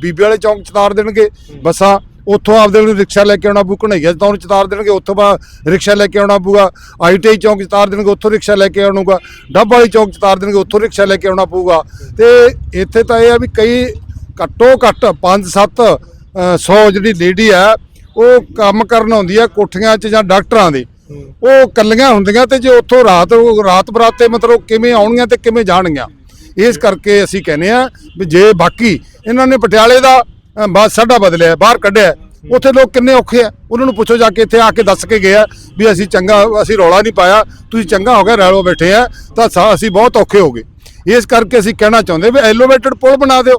A: ਬੀਬੀ ਵਾਲੇ ਚੌਂਕ 'ਚ ਤਾਰ ਦੇਣਗੇ ਬੱਸਾਂ। ਉੱਥੋਂ ਆਪਦੇ ਨੂੰ ਰਿਕਸ਼ਾ ਲੈ ਕੇ ਆਉਣਾ ਪਊ ਘਣਈਆ ਤਾਂ ਉਹਨੂੰ ਤਾਰ ਦੇਣਗੇ, ਉੱਥੋਂ ਬਾ ਰਿਕਸ਼ਾ ਲੈ ਕੇ ਆਉਣਾ ਪਊਗਾ। ਆਈਟੀਆਈ ਚੌਂਕ 'ਚ ਦੇਣਗੇ, ਉੱਥੋਂ ਰਿਕਸ਼ਾ ਲੈ ਕੇ ਆਉਣੂਗਾ ਡੱਬ ਵਾਲੀ ਚੌਂਕ 'ਚ ਦੇਣਗੇ, ਉੱਥੋਂ ਰਿਕਸ਼ਾ ਲੈ ਕੇ ਆਉਣਾ ਪਊਗਾ। ਤੇ ਇੱਥੇ ਤਾਂ ਇਹ ਆ ਵੀ ਕਈ ਘੱਟੋ ਘੱਟ 5-7 100 ਜਿਹੜੀ ਲੇਡੀ ਆ, ਉਹ ਕੰਮ ਕਰਨ ਆਉਂਦੀ ਆ ਕੋਠੀਆਂ 'ਚ ਜਾਂ ਡਾਕਟਰਾਂ ਦੇ। ਉਹ ਕੱਲੀਆਂ ਹੁੰਦੀਆਂ ਤੇ ਜੇ ਉੱਥੋਂ ਰਾਤ ਰਾਤ ਬਰਾਤੇ ਮਤਲਬ ਕਿਵੇਂ ਆਉਣਗੀਆਂ ਤੇ ਕਿਵੇਂ ਜਾਣਗੀਆਂ। ਇਸ ਕਰਕੇ ਅਸੀਂ ਕਹਿੰਦੇ ਆ ਵੀ ਜੇ ਬਾਕੀ ਇਹਨਾਂ ਨੇ ਪਟਿਆਲੇ ਦਾ ਅ, ਸਾਡਾ ਬਦਲਿਆ ਬਾਹਰ ਕੱਢਿਆ। ਉੱਥੇ ਲੋਕ ਕਿੰਨੇ ਔਖੇ ਆ। ਉਹਨਾਂ ਨੂੰ ਪੁੱਛੋ ਜਾ ਕੇ ਇੱਥੇ ਆ ਕੇ ਦੱਸ ਕੇ ਗਿਆ ਵੀ ਅਸੀਂ ਚੰਗਾ ਅਸੀਂ ਰੌਲਾ ਨਹੀਂ ਪਾਇਆ ਤੁਸੀਂ ਚੰਗਾ ਹੋ ਗਿਆ ਰੈਲੋ ਬੈਠੇ ਆ ਤਾਂ ਸਾ- ਅਸੀਂ ਬਹੁਤ ਔਖੇ ਹੋ ਗਏ। ਇਸ ਕਰਕੇ ਅਸੀਂ ਕਹਿਣਾ ਚਾਹੁੰਦੇ ਵੀ ਐਲੋਵੇਟਡ ਪੁਲ ਬਣਾ ਦਿਓ।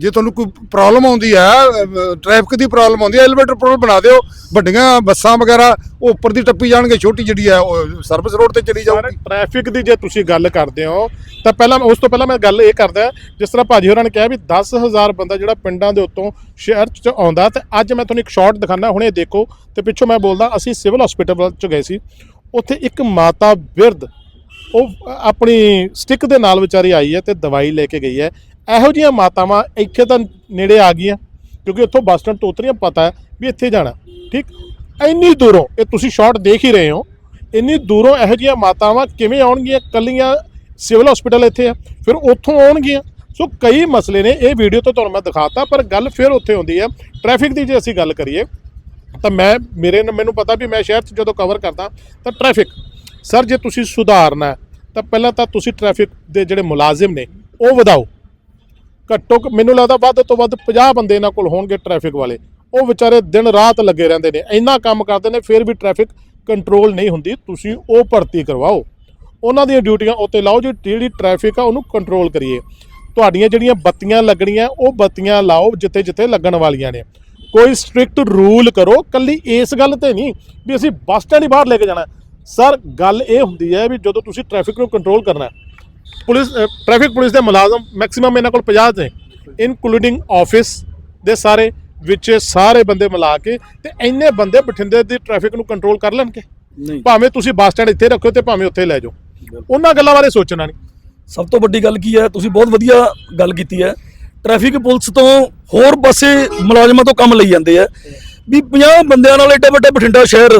A: ਜੇ ਤੁਹਾਨੂੰ ਕੋਈ ਪ੍ਰੋਬਲਮ ਆਉਂਦੀ ਹੈ ਟ੍ਰੈਫਿਕ ਦੀ ਪ੍ਰੋਬਲਮ ਆਉਂਦੀ ਹੈ ਐਲੀਵੇਟਰ ਪੁਲ ਬਣਾ ਦਿਓ। ਵੱਡੀਆਂ ਬੱਸਾਂ ਵਗੈਰਾ, ਉਹ ਉੱਪਰ ਦੀ ਟੱਪੀ ਜਾਣਗੇ, ਛੋਟੀ ਜਿਹੜੀ ਹੈ ਉਹ ਸਰਵਿਸ ਰੋਡ ਤੇ ਚਲੀ ਜਾਊਗੀ।
C: ਟ੍ਰੈਫਿਕ ਦੀ ਜੇ ਤੁਸੀਂ ਗੱਲ ਕਰਦੇ ਹੋ, ਤਾਂ ਪਹਿਲਾਂ ਉਸ ਤੋਂ ਪਹਿਲਾਂ ਮੈਂ ਗੱਲ ਇਹ ਕਰਦਾ, ਜਿਸ ਤਰ੍ਹਾਂ ਭਾਜੀ ਹੋਰਾਂ ਨੇ ਕਿਹਾ ਵੀ 10000 ਬੰਦਾ ਜਿਹੜਾ ਪਿੰਡਾਂ ਦੇ ਉੱਤੋਂ ਸ਼ਹਿਰ 'ਚ ਆਉਂਦਾ, ਤੇ ਅੱਜ ਮੈਂ ਤੁਹਾਨੂੰ ਇੱਕ ਸ਼ਾਰਟ ਦਿਖਾਣਾ ਹੁਣੇ ਦੇਖੋ, ਤੇ ਪਿੱਛੋਂ ਮੈਂ ਬੋਲਦਾ, ਅਸੀਂ ਸਿਵਲ ਹਸਪੀਟਲ 'ਚ ਗਏ ਸੀ। ਉੱਥੇ ਇੱਕ ਮਾਤਾ ਬਿਰਧ, ਉਹ ਆਪਣੀ ਸਟਿੱਕ ਦੇ ਨਾਲ ਵਿਚਾਰੀ ਆਈ ਹੈ ਤੇ ਦਵਾਈ ਲੈ ਕੇ ਗਈ ਹੈ। ਇਹੋ ਜਿਹੀਆਂ ਮਾਤਾਵਾਂ ਇੱਥੇ ਤਾਂ ਨੇੜੇ ਆ ਗਈਆਂ, ਕਿਉਂਕਿ ਉੱਥੋਂ ਬੱਸ ਸਟੈਂਡ ਤੋਂ ਉਤਰੀਆਂ, ਪਤਾ ਹੈ ਵੀ ਇੱਥੇ ਜਾਣਾ, ਠੀਕ? ਇੰਨੀ ਦੂਰੋਂ, ਇਹ ਤੁਸੀਂ ਸ਼ਾਰਟ ਦੇਖ ਹੀ ਰਹੇ ਹੋ, ਇੰਨੀ ਦੂਰੋਂ ਇਹੋ ਜਿਹੀਆਂ ਮਾਤਾਵਾਂ ਕਿਵੇਂ ਆਉਣਗੀਆਂ? ਕੱਲੀਆਂ ਸਿਵਲ ਹਸਪੀਟਲ ਇੱਥੇ ਆ, ਫਿਰ ਉੱਥੋਂ ਆਉਣਗੀਆਂ। ਸੋ ਕਈ ਮਸਲੇ ਨੇ, ਇਹ ਵੀਡੀਓ ਤੋਂ ਤੁਹਾਨੂੰ ਮੈਂ ਦਿਖਾਤਾ, ਪਰ ਗੱਲ ਫਿਰ ਉੱਥੇ ਹੁੰਦੀ ਹੈ ਟ੍ਰੈਫਿਕ ਦੀ ਜੇ ਅਸੀਂ ਗੱਲ ਕਰੀਏ, ਤਾਂ ਮੈਂ, ਮੇਰੇ ਨਾਲ ਮੈਨੂੰ ਪਤਾ ਵੀ ਮੈਂ ਸ਼ਹਿਰ 'ਚ ਜਦੋਂ ਕਵਰ ਕਰਦਾ, ਤਾਂ ਟ੍ਰੈਫਿਕ ਸਰ ਜੇ ਤੁਸੀਂ ਸੁਧਾਰਨਾ ਤਾਂ ਪਹਿਲਾਂ ਤਾਂ ਤੁਸੀਂ ਟ੍ਰੈਫਿਕ ਦੇ ਜਿਹੜੇ ਮੁਲਾਜ਼ਮ ਨੇ, ਉਹ ਵਧਾਓ। ਘੱਟੋ ਘ- ਮੈਨੂੰ ਲੱਗਦਾ ਵੱਧ ਤੋਂ ਵੱਧ 50 ਬੰਦੇ ਇਹਨਾਂ ਕੋਲ ਹੋਣਗੇ ਟ੍ਰੈਫਿਕ ਵਾਲੇ। ਉਹ ਵਿਚਾਰੇ ਦਿਨ ਰਾਤ ਲੱਗੇ ਰਹਿੰਦੇ ਨੇ, ਇੰਨਾ ਕੰਮ ਕਰਦੇ ਨੇ, ਫਿਰ ਵੀ ਟ੍ਰੈਫਿਕ ਕੰਟਰੋਲ ਨਹੀਂ ਹੁੰਦੀ, ਤੁਸੀਂ ਉਹ ਭਰਤੀ ਕਰਵਾਓ। ਉਹਨਾਂ ਦੀਆਂ ਡਿਊਟੀਆਂ ਉੱਤੇ ਲਾਓ ਜੀ, ਜਿਹੜੀ ਟ੍ਰੈਫਿਕ ਆ ਉਹਨੂੰ ਕੰਟਰੋਲ ਕਰੀਏ। ਤੁਹਾਡੀਆਂ ਜਿਹੜੀਆਂ ਬੱਤੀਆਂ ਲੱਗਣੀਆਂ, ਉਹ ਬੱਤੀਆਂ ਲਾਓ, ਜਿੱਥੇ ਜਿੱਥੇ ਲੱਗਣ ਵਾਲੀਆਂ ਨੇ। ਕੋਈ ਸਟ੍ਰਿਕਟ ਰੂਲ ਕਰੋ, ਕੱਲੀ ਇਸ ਗੱਲ ਤੇ ਨਹੀਂ ਵੀ ਅਸੀਂ ਬੱਸ ਸਟੈਂਡ ਹੀ ਬਾਹਰ ਲੈ ਕੇ ਜਾਣਾ। ਸਰ, ਗੱਲ ਇਹ ਹੁੰਦੀ ਹੈ ਵੀ ਜਦੋਂ ਤੁਸੀਂ ਟ੍ਰੈਫਿਕ ਨੂੰ ਕੰਟਰੋਲ ਕਰਨਾ ਪੁਲਿਸ ਟ੍ਰੈਫਿਕ ਪੁਲਿਸ ਦੇ ਮੁਲਾਜ਼ਮ ਮੈਕਸਿਮਮ ਇਹਨਾਂ ਕੋਲ 50 ਨੇ। ਇਨਕਲੂਡਿੰਗ ਆਫਿਸ ਦੇ ਸਾਰੇ ਵਿੱਚ ਸਾਰੇ ਬੰਦੇ ਮਿਲਾ ਕੇ ਤੇ ਇੰਨੇ ਬੰਦੇ ਬਠਿੰਡੇ ਦੀ ਟ੍ਰੈਫਿਕ ਨੂੰ ਕੰਟਰੋਲ ਕਰ ਲੈਣਗੇ?
D: ਨਹੀਂ।
C: ਭਾਵੇਂ ਤੁਸੀਂ ਬੱਸ ਸਟੈਂਡ ਇੱਥੇ ਰੱਖੋ ਤੇ ਭਾਵੇਂ ਉੱਥੇ ਲੈ ਜਾਓ। ਉਹਨਾਂ ਗੱਲਾਂ ਬਾਰੇ ਸੋਚਣਾ ਨਹੀਂ।
D: ਸਭ ਤੋਂ ਵੱਡੀ ਗੱਲ ਕੀ ਹੈ ਤੁਸੀਂ ਬਹੁਤ ਵਧੀਆ ਗੱਲ ਕੀਤੀ ਹੈ। ਟ੍ਰੈਫਿਕ ਪੁਲਿਸ ਤੋਂ ਹੋਰ ਪਾਸੇ ਮੁਲਾਜ਼ਮਾਂ ਤੋਂ ਕੰਮ ਲਈ ਜਾਂਦੇ ਆ ਵੀ 50 ਬੰਦਿਆਂ ਨਾਲ ਏਡਾ ਵੱਡਾ ਬਠਿੰਡਾ ਸ਼ਹਿਰ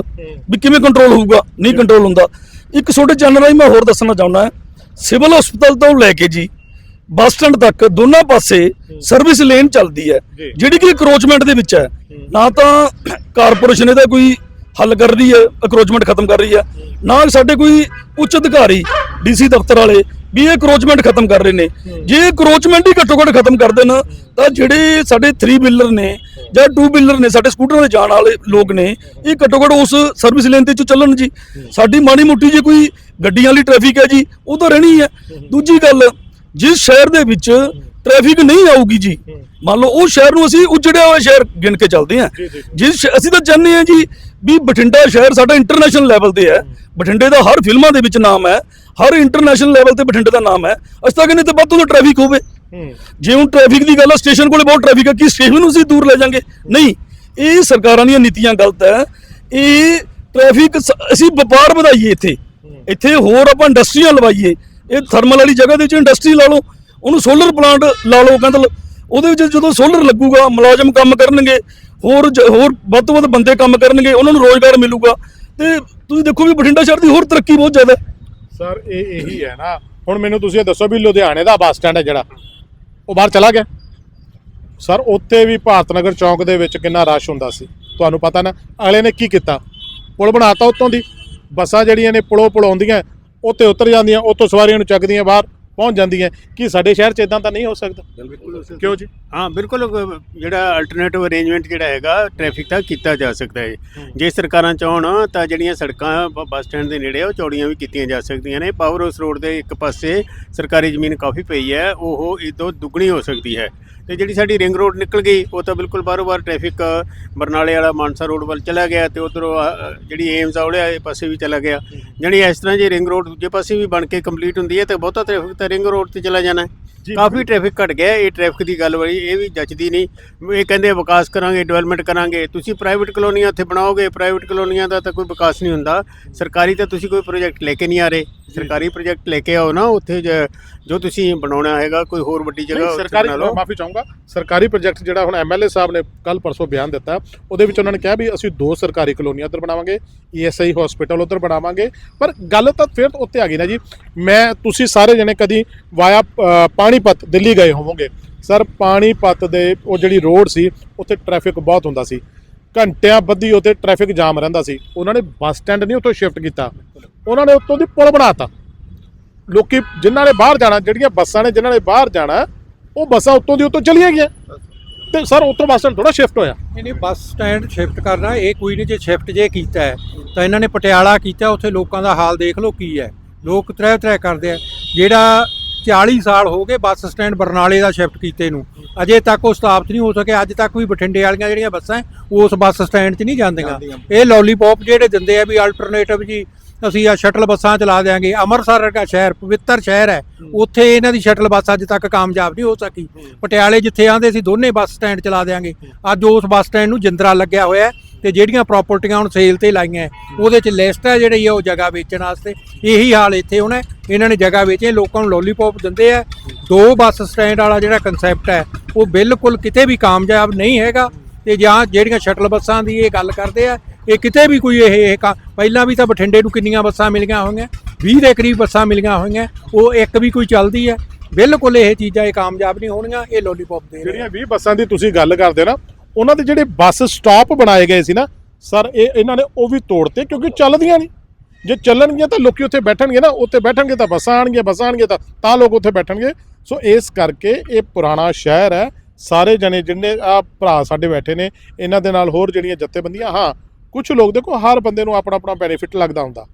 D: ਵੀ ਕਿਵੇਂ ਕੰਟਰੋਲ ਹੋਊਗਾ? ਨਹੀਂ ਕੰਟਰੋਲ ਹੁੰਦਾ। ਇੱਕ ਛੋਟੇ ਚੈਨਲ ਰਾਹੀਂ ਮੈਂ ਹੋਰ ਦੱਸਣਾ ਚਾਹੁੰਦਾ ਸਿਵਲ ਹਸਪਤਾਲ ਤੋਂ ਲੈ ਕੇ ਜੀ ਬੱਸ ਸਟੈਂਡ ਤੱਕ ਦੋਨਾਂ ਪਾਸੇ ਸਰਵਿਸ ਲੇਨ ਚੱਲਦੀ ਹੈ। ਜਿਹੜੀ ਕਿ ਅਕਰੋਚਮੈਂਟ ਦੇ ਵਿੱਚ ਹੈ। ਨਾ ਤਾਂ ਕਾਰਪੋਰੇਸ਼ਨ ਇਹਦਾ ਕੋਈ ਹੱਲ ਕਰ ਰਹੀ ਹੈ ਅਕਰੋਚਮੈਂਟ ਖਤਮ ਕਰ ਰਹੀ ਹੈ। ਨਾ ਸਾਡੇ ਕੋਈ ਉੱਚ ਅਧਿਕਾਰੀ ਡੀਸੀ ਦਫ਼ਤਰ ਵਾਲੇ ਵੀ ਇਹ ਅਕਰੋਚਮੈਂਟ ਖਤਮ ਕਰ ਰਹੇ ਨੇ। ਜੇ ਅਕਰੋਚਮੈਂਟ ਹੀ ਘੱਟੋ ਘੱਟ ਖਤਮ ਕਰ ਦੇਣ ਤਾਂ ਜਿਹੜੇ ਸਾਡੇ 3 ਵੀਲਰ ਨੇ ਜਾਂ 2 ਵੀਲਰ ਨੇ ਸਾਡੇ ਸਕੂਟਰਾਂ ਤੇ ਜਾਣ ਵਾਲੇ ਲੋਕ ਨੇ ਇਹ ਘੱਟੋ ਘੱਟ ਉਸ ਸਰਵਿਸ ਲੇਨ ਤੇ ਚ ਚੱਲਣ ਜੀ। ਸਾਡੀ ਮਾੜੀ ਮੋਟੀ ਜੇ ਕੋਈ ਗੱਡੀਆਂ ਵਾਲੀ ਟ੍ਰੈਫਿਕ ਹੈ ਜੀ ਉਹ ਤਾਂ ਰਹਿਣੀ ਹੈ। ਦੂਜੀ ਗੱਲ ਜਿਸ ਸ਼ਹਿਰ ਦੇ ਵਿੱਚ ਟ੍ਰੈਫਿਕ ਨਹੀਂ ਆਊਗੀ ਜੀ ਮੰਨ ਲਓ ਉਹ ਸ਼ਹਿਰ ਨੂੰ ਅਸੀਂ ਉਜੜਿਆ ਹੋਇਆ ਸ਼ਹਿਰ ਗਿਣ ਕੇ ਚੱਲਦੇ ਹਾਂ। ਜਿਸ ਅਸੀਂ ਤਾਂ ਚਾਹੁੰਦੇ ਹਾਂ ਜੀ ਵੀ ਬਠਿੰਡਾ ਸ਼ਹਿਰ ਸਾਡਾ ਇੰਟਰਨੈਸ਼ਨਲ ਲੈਵਲ ਤੇ ਹੈ। ਬਠਿੰਡੇ ਦਾ ਹਰ ਫਿਲਮਾਂ ਦੇ ਵਿੱਚ ਨਾਮ ਹੈ ਹਰ ਇੰਟਰਨੈਸ਼ਨਲ ਲੈਵਲ ਤੇ ਬਠਿੰਡੇ ਦਾ ਨਾਮ ਹੈ। ਅਸੀਂ ਤਾਂ ਕਹਿੰਦੇ ਤੇ ਵੱਧ ਤੋਂ ਟ੍ਰੈਫਿਕ ਹੋਵੇ। ਜੇ ਹੁਣ ਟ੍ਰੈਫਿਕ ਦੀ ਗੱਲ ਹੈ ਸਟੇਸ਼ਨ ਕੋਲੇ ਬਹੁਤ ਟ੍ਰੈਫਿਕ ਹੈ ਕੀ ਸਟੇਸ਼ਨ ਨੂੰ ਅਸੀਂ ਦੂਰ ਲੈ ਜਾਾਂਗੇ? ਨਹੀਂ ਇਹ ਸਰਕਾਰਾਂ ਦੀਆਂ ਨੀਤੀਆਂ ਗਲਤ ਹੈ ਇਹ ਟ੍ਰੈਫਿਕ ਅਸੀਂ ਵਪਾਰ ਵਧਾਈਏ ਇੱਥੇ। ਇੱਥੇ ਹੋਰ ਆਪਾਂ ਇੰਡਸਟਰੀਆਂ ਲਵਾਈਏ। ਇਹ ਥਰਮਲ ਵਾਲੀ ਜਗ੍ਹਾ ਦੇ ਵਿੱਚ ਇੰਡਸਟਰੀ ਲਾ ਲਓ ਉਹਨੂੰ ਸੋਲਰ ਪਲਾਂਟ ਲਾ ਲਓ ਕਹਿੰਦਾ ਉਹਦੇ ਵਿੱਚ ਜਦੋਂ ਸੋਲਰ ਲੱਗੂਗਾ ਮੁਲਾਜ਼ਮ ਕੰਮ ਕਰਨਗੇ ਹੋਰ ਹੋਰ ਵੱਧ ਤੋਂ ਵੱਧ ਬੰਦੇ ਕੰਮ ਕਰਨਗੇ ਉਹਨਾਂ ਨੂੰ ਰੋਜ਼ਗਾਰ ਮਿਲੂਗਾ। ਤੇ ਤੁਸੀਂ ਦੇਖੋ ਵੀ ਬਠਿੰਡਾ ਸ਼ਹਿਰ ਦੀ ਹੋਰ ਤਰੱਕੀ ਬਹੁਤ ਜ਼ਿਆਦਾ
C: ਸਰ ਇਹ ਇਹੀ ਹੈ ਨਾ। ਹੁਣ ਮੈਨੂੰ ਤੁਸੀਂ ਇਹ ਦੱਸੋ ਵੀ ਲੁਧਿਆਣੇ ਦਾ ਬੱਸ ਸਟੈਂਡ ਹੈ ਜਿਹੜਾ। ਉਹ ਬਾਹਰ ਚਲਾ ਗਿਆ। ਸਰ, ਉੱਥੇ ਵੀ ਭਾਰਤ ਨਗਰ ਚੌਂਕ ਦੇ ਵਿੱਚ ਕਿੰਨਾ ਰਸ਼ ਹੁੰਦਾ ਸੀ। ਤੁਹਾਨੂੰ ਪਤਾ ਨਾ, ਅਗਲੇ ਨੇ ਕੀ ਕੀਤਾ? ਪੁਲ ਬਣਾਤਾ ਉੱਤੋਂ ਦੀ। ਬੱਸਾਂ ਜਿਹੜੀਆਂ ਨੇ ਪੁਲੋਂ ਪੁਲਾਉਂਦੀਆਂ ਉੱਤੇ ਉਤਰ ਜਾਂਦੀਆਂ, ਉੱਥੋਂ ਸਵਾਰੀਆਂ ਨੂੰ ਚੱਕਦੀਆਂ ਬਾਹਰ। ਪਹੁੰਚ ਜਾਂਦੀਆਂ ਕੀ ਸਾਡੇ ਸ਼ਹਿਰ 'ਚ ਇਦਾਂ ਤਾਂ ਨਹੀਂ ਹੋ ਸਕਦਾ? ਕਿਉਂ ਜੀ?
E: ਹਾਂ ਬਿਲਕੁਲ ਜਿਹੜਾ ਅਲਟਰਨੇਟਿਵ ਅਰੇਂਜਮੈਂਟ ਜਿਹੜਾ ਹੈਗਾ ਟ੍ਰੈਫਿਕ ਦਾ ਕੀਤਾ ਜਾ ਸਕਦਾ ਹੈ। ਜੇ ਸਰਕਾਰਾਂ ਚਾਹਣ ਤਾਂ ਜਿਹੜੀਆਂ ਸੜਕਾਂ ਬੱਸ ਸਟੈਂਡ ਦੇ ਨੇੜੇ ਉਹ ਚੌੜੀਆਂ ਵੀ ਕੀਤੀਆਂ ਜਾ ਸਕਦੀਆਂ ਨੇ। ਪਾਵਰ ਹਾਊਸ ਰੋਡ ਦੇ ਇੱਕ ਪਾਸੇ ਸਰਕਾਰੀ ਜ਼ਮੀਨ ਕਾਫੀ ਪਈ ਹੈ ਉਹ ਇਦੋਂ ਦੁੱਗਣੀ ਹੋ ਸਕਦੀ ਹੈ। ਤੇ ਜਿਹੜੀ ਸਾਡੀ ਰਿੰਗ ਰੋਡ ਨਿਕਲ ਗਈ ਉਹ ਤਾਂ ਬਿਲਕੁਲ ਬਾਰੋ ਬਾਰ ਟ੍ਰੈਫਿਕ ਬਰਨਾਲੇ ਵਾਲਾ ਮਾਨਸਾ ਰੋਡ ਵੱਲ ਚਲਾ ਗਿਆ ਤੇ ਉਧਰੋਂ ਜਿਹੜੀ ਏਮਸ ਆ ਉਹਲੇ ਪਾਸੇ ਵੀ ਚਲਾ ਗਿਆ। ਜਿਹੜੀ ਇਸ ਤਰ੍ਹਾਂ ਜੇ ਰਿੰਗ ਰੋਡ ਦੂਜੇ ਪਾਸੇ ਵੀ ਬਣ ਕੇ ਕੰਪਲੀਟ ਹੁੰਦੀ ਹੈ ਤੇ ਬਹੁਤਾ ਟ੍ਰੈਫਿਕ ਤਾਂ ਰਿੰਗ ਰੋਡ ਤੇ ਚਲਾ ਜਾਣਾ ਕਾਫੀ ਟ੍ਰੈਫਿਕ ਘਟ ਗਿਆ ਇਹ ਟ੍ਰੈਫਿਕ ਦੀ ਗੱਲ ਵਾਲੀ ਇਹ ਵੀ ਜੱਜਦੀ ਨਹੀਂ। ਇਹ ਕਹਿੰਦੇ ਵਿਕਾਸ ਕਰਾਂਗੇ ਡਿਵੈਲਪਮੈਂਟ ਕਰਾਂਗੇ। ਤੁਸੀਂ ਪ੍ਰਾਈਵੇਟ ਕਲੋਨੀਆਂ ਉੱਥੇ ਬਣਾਓਗੇ ਪ੍ਰਾਈਵੇਟ ਕਲੋਨੀਆਂ ਦਾ ਤਾਂ ਕੋਈ ਵਿਕਾਸ ਨਹੀਂ ਹੁੰਦਾ। ਸਰਕਾਰੀ ਤਾਂ ਤੁਸੀਂ ਕੋਈ ਪ੍ਰੋਜੈਕਟ ਲੈ ਕੇ ਨਹੀਂ ਆ ਰਹੇ। ਸਰਕਾਰੀ ਪ੍ਰੋਜੈਕਟ ਲੈ ਕੇ ਆਓ ਨਾ ਉੱਥੇ ਜ- ਤੁਸੀਂ ਬਣਾਉਣਾ ਹੈਗਾ ਕੋਈ ਹੋਰ ਵੱਡੀ ਜਗ੍ਹਾ
C: ਸਰਕਾਰੀ
E: ਲਓ।
C: ਮਾਫੀ ਚਾਹੂੰਗਾ ਸਰਕਾਰੀ ਪ੍ਰੋਜੈਕਟ ਜਿਹੜਾ ਹੁਣ ਐਮਐਲਏ ਸਾਹਿਬ ਨੇ ਕੱਲ ਪਰਸੋਂ ਬਿਆਨ ਦਿੱਤਾ ਉਹਦੇ ਵਿੱਚ ਉਹਨਾਂ ਨੇ ਕਿਹਾ ਵੀ ਅਸੀਂ ਦੋ ਸਰਕਾਰੀ ਕਲੋਨੀਆਂ ਉੱਧਰ ਬਣਾਵਾਂਗੇ ਈਐਸਆਈ ਹਸਪੀਟਲ ਉੱਧਰ ਬਣਾਵਾਂਗੇ। ਪਰ ਗੱਲ ਤਾਂ ਫਿਰ ਉੱਤੇ ਆ ਗਈ ਨਾ ਜੀ। ਮੈਂ ਤੁਸੀਂ ਸਾਰੇ ਜਣੇ ਕਦੀ ਵਾਇਆ ਅ, ਪਾਣੀਪਤ ਦਿੱਲੀ ਗਏ ਹੋਵੋਗੇ। ਸਰ, ਪਾਣੀਪਤ ਦੇ ਉਹ ਜਿਹੜੀ ਰੋਡ ਸੀ, ਉੱਥੇ ਟ੍ਰੈਫਿਕ ਬਹੁਤ ਹੁੰਦਾ ਸੀ। ਘੰਟਿਆਂ ਬੱਧੀ ਉੱਥੇ ਟ੍ਰੈਫਿਕ ਜਾਮ ਰਹਿੰਦਾ ਸੀ। ਉਹਨਾਂ ਨੇ ਬੱਸ ਸਟੈਂਡ ਨਹੀਂ ਉੱਥੋਂ ਸ਼ਿਫਟ ਕੀਤਾ। ਉਹਨਾਂ ਨੇ ਉੱਤੋਂ ਦੀ ਪੁਲ ਬਣਾਤਾ। ਲੋਕੀ ਜਿਨ੍ਹਾਂ ਨੇ ਬਾਹਰ ਜਾਣਾ, ਜਿਹੜੀਆਂ ਬੱਸਾਂ ਨੇ ਜਿਨ੍ਹਾਂ ਨੇ ਬਾਹਰ ਜਾਣਾ, ਉਹ ਬੱਸਾਂ ਉੱਤੋਂ ਦੀ ਉੱਤੋਂ ਚਲੀਆਂ ਗਈਆਂ। ਤੇ ਸਰ ਉੱਤੋਂ ਬੱਸ ਸਟੈਂਡ ਥੋੜਾ ਸ਼ਿਫਟ ਹੋਇਆ।
B: ਨਹੀਂ ਨਹੀਂ, ਬੱਸ ਸਟੈਂਡ ਸ਼ਿਫਟ ਕਰਨਾ, ਇਹ ਕੋਈ ਨਹੀਂ, ਜੇ ਸ਼ਿਫਟ ਜੇ ਕੀਤਾ ਹੈ, ਤਾਂ ਇਹਨਾਂ ਨੇ ਪਟਿਆਲਾ ਕੀਤਾ, ਉੱਥੇ ਲੋਕਾਂ ਦਾ ਹਾਲ ਦੇਖ ਲਓ ਕੀ ਹੈ। ਲੋਕ ਤਰ੍ਹਾਂ ਤਰ੍ਹਾਂ ਕਰਦੇ ਆ। ਜਿਹੜਾ 40 ਸਾਲ ਹੋ ਗਏ ਬੱਸ ਸਟੈਂਡ ਬਰਨਾਲੇ ਦਾ ਸ਼ਿਫਟ ਕੀਤੇ ਨੂੰ। ਅਜੇ ਤੱਕ ਉਹ ਸਥਾਪਿਤ ਨਹੀਂ ਹੋ ਸਕਿਆ। ਅੱਜ ਤੱਕ ਵੀ ਬਠਿੰਡੇ ਵਾਲੀਆਂ ਜਿਹੜੀਆਂ ਬੱਸਾਂ ਉਸ ਬੱਸ ਸਟੈਂਡ 'ਚ ਨਹੀਂ ਜਾਂਦੀਆਂ। ਇਹ ਲੋਲੀਪੌਪ ਜਿਹੜੇ ਦਿੰਦੇ ਆ ਵੀ ਆਲਟਰਨੇਟਿਵ ਜੀ ਅਸੀਂ ਆ ਸ਼ਟਲ ਬੱਸਾਂ ਚਲਾ ਦਿਆਂਗੇ। ਅੰਮ੍ਰਿਤਸਰ ਵਰਗਾ ਸ਼ਹਿਰ ਪਵਿੱਤਰ ਸ਼ਹਿਰ ਹੈ ਉੱਥੇ ਇਹਨਾਂ ਦੀ ਸ਼ਟਲ ਬੱਸ ਅੱਜ ਤੱਕ ਕਾਮਯਾਬ ਨਹੀਂ ਹੋ ਸਕੀ। ਪਟਿਆਲੇ ਜਿੱਥੇ ਆਂਦੇ ਸੀ ਦੋਨੇ ਬੱਸ ਸਟੈਂਡ ਚਲਾ ਦਿਆਂਗੇ। ਅੱਜ ਉਸ ਬੱਸ ਸਟੈਂਡ ਨੂੰ ਜਿੰਦਰਾ ਲੱਗਿਆ ਹੋਇਆ ਹੈ ਤੇ ਜਿਹੜੀਆਂ ਪ੍ਰਾਪਰਟੀਆਂ ਹੁਣ ਸੇਲ ਤੇ ਲਾਈਆਂ ਉਹਦੇ ਚ ਲਿਸਟ ਹੈ ਜਿਹੜੀ ਉਹ ਜਗ੍ਹਾ ਵੇਚਣ ਵਾਸਤੇ। ਇਹੀ ਹਾਲ ਇੱਥੇ ਹੁਣ ਇਹਨਾਂ ਨੇ ਜਗ੍ਹਾ ਵੇਚੀ ਲੋਕਾਂ ਨੂੰ ਲੋਲੀਪੌਪ ਦਿੰਦੇ ਆ ਦੋ ਬੱਸ ਸਟੈਂਡ ਵਾਲਾ ਜਿਹੜਾ ਕਨਸੈਪਟ ਹੈ ਉਹ ਬਿਲਕੁਲ ਕਿਤੇ ਵੀ ਕਾਮਯਾਬ ਨਹੀਂ ਹੈਗਾ। ਤੇ ਜਾਂ ਜਿਹੜੀਆਂ ਸ਼ਟਲ ਬੱਸਾਂ ਦੀ ਇਹ ਗੱਲ ਕਰਦੇ ਆ ਇਹ ਕਿਤੇ ਵੀ ਕੋਈ ਇਹ ਇਹ ਕਾ- ਪਹਿਲਾਂ ਵੀ ਤਾਂ ਬਠਿੰਡੇ ਨੂੰ ਕਿੰਨੀਆਂ ਬੱਸਾਂ ਮਿਲੀਆਂ ਹੋਈਆਂ 20 ਦੇ ਕਰੀਬ ਬੱਸਾਂ ਮਿਲੀਆਂ ਹੋਈਆਂ ਉਹ ਇੱਕ ਵੀ ਕੋਈ ਚੱਲਦੀ ਹੈ। ਬਿਲਕੁਲ ਇਹ ਚੀਜ਼ਾਂ ਇਹ ਕਾਮਯਾਬ ਨਹੀਂ ਹੋਣਗੀਆਂ ਇਹ ਲੋਲੀਪੌਪ ਦੇ।
C: ਜਿਹੜੀਆਂ 20 ਬੱਸਾਂ ਦੀ ਤੁਸੀਂ ਗੱਲ ਕਰਦੇ ਨਾ ਉਹਨਾਂ ਦੇ ਜਿਹੜੇ ਬੱਸ ਸਟਾਪ ਬਣਾਏ ਗਏ ਸੀ ਨਾ, ਸਰ, ਇਹ ਇਹਨਾਂ ਨੇ ਉਹ ਵੀ ਤੋੜਤੇ ਕਿਉਂਕਿ ਚੱਲਦੀਆਂ ਨਹੀਂ। ਜੇ ਚੱਲਣਗੀਆਂ ਤਾਂ ਲੋਕੀ ਉੱਥੇ ਬੈਠਣਗੇ ਨਾ, ਉੱਥੇ ਬੈਠਣਗੇ ਤਾਂ ਬੱਸਾਂ ਆਣਗੀਆਂ ਬੱਸਾਂ ਆਣਗੀਆਂ ਤਾਂ ਤਾਂ ਲੋਕ ਉੱਥੇ ਬੈਠਣਗੇ। ਸੋ ਇਸ ਕਰਕੇ ਇਹ ਪੁਰਾਣਾ ਸ਼ਹਿਰ ਹੈ। ਸਾਰੇ ਜਣੇ ਜਿੰਨੇ ਆ ਭਰਾ ਸਾਡੇ ਬੈਠੇ ਨੇ, ਇਹਨਾਂ ਦੇ ਨਾਲ ਹੋਰ ਜਿਹੜੀਆਂ ਜੱਥੇਬੰਦੀਆਂ, ਹਾਂ ਕੁਝ ਲੋਕ ਦੇਖੋ, ਹਰ ਬੰਦੇ ਨੂੰ ਆਪਣਾ ਆਪਣਾ ਬੈਨੀਫਿਟ ਲੱਗਦਾ ਹੁੰਦਾ।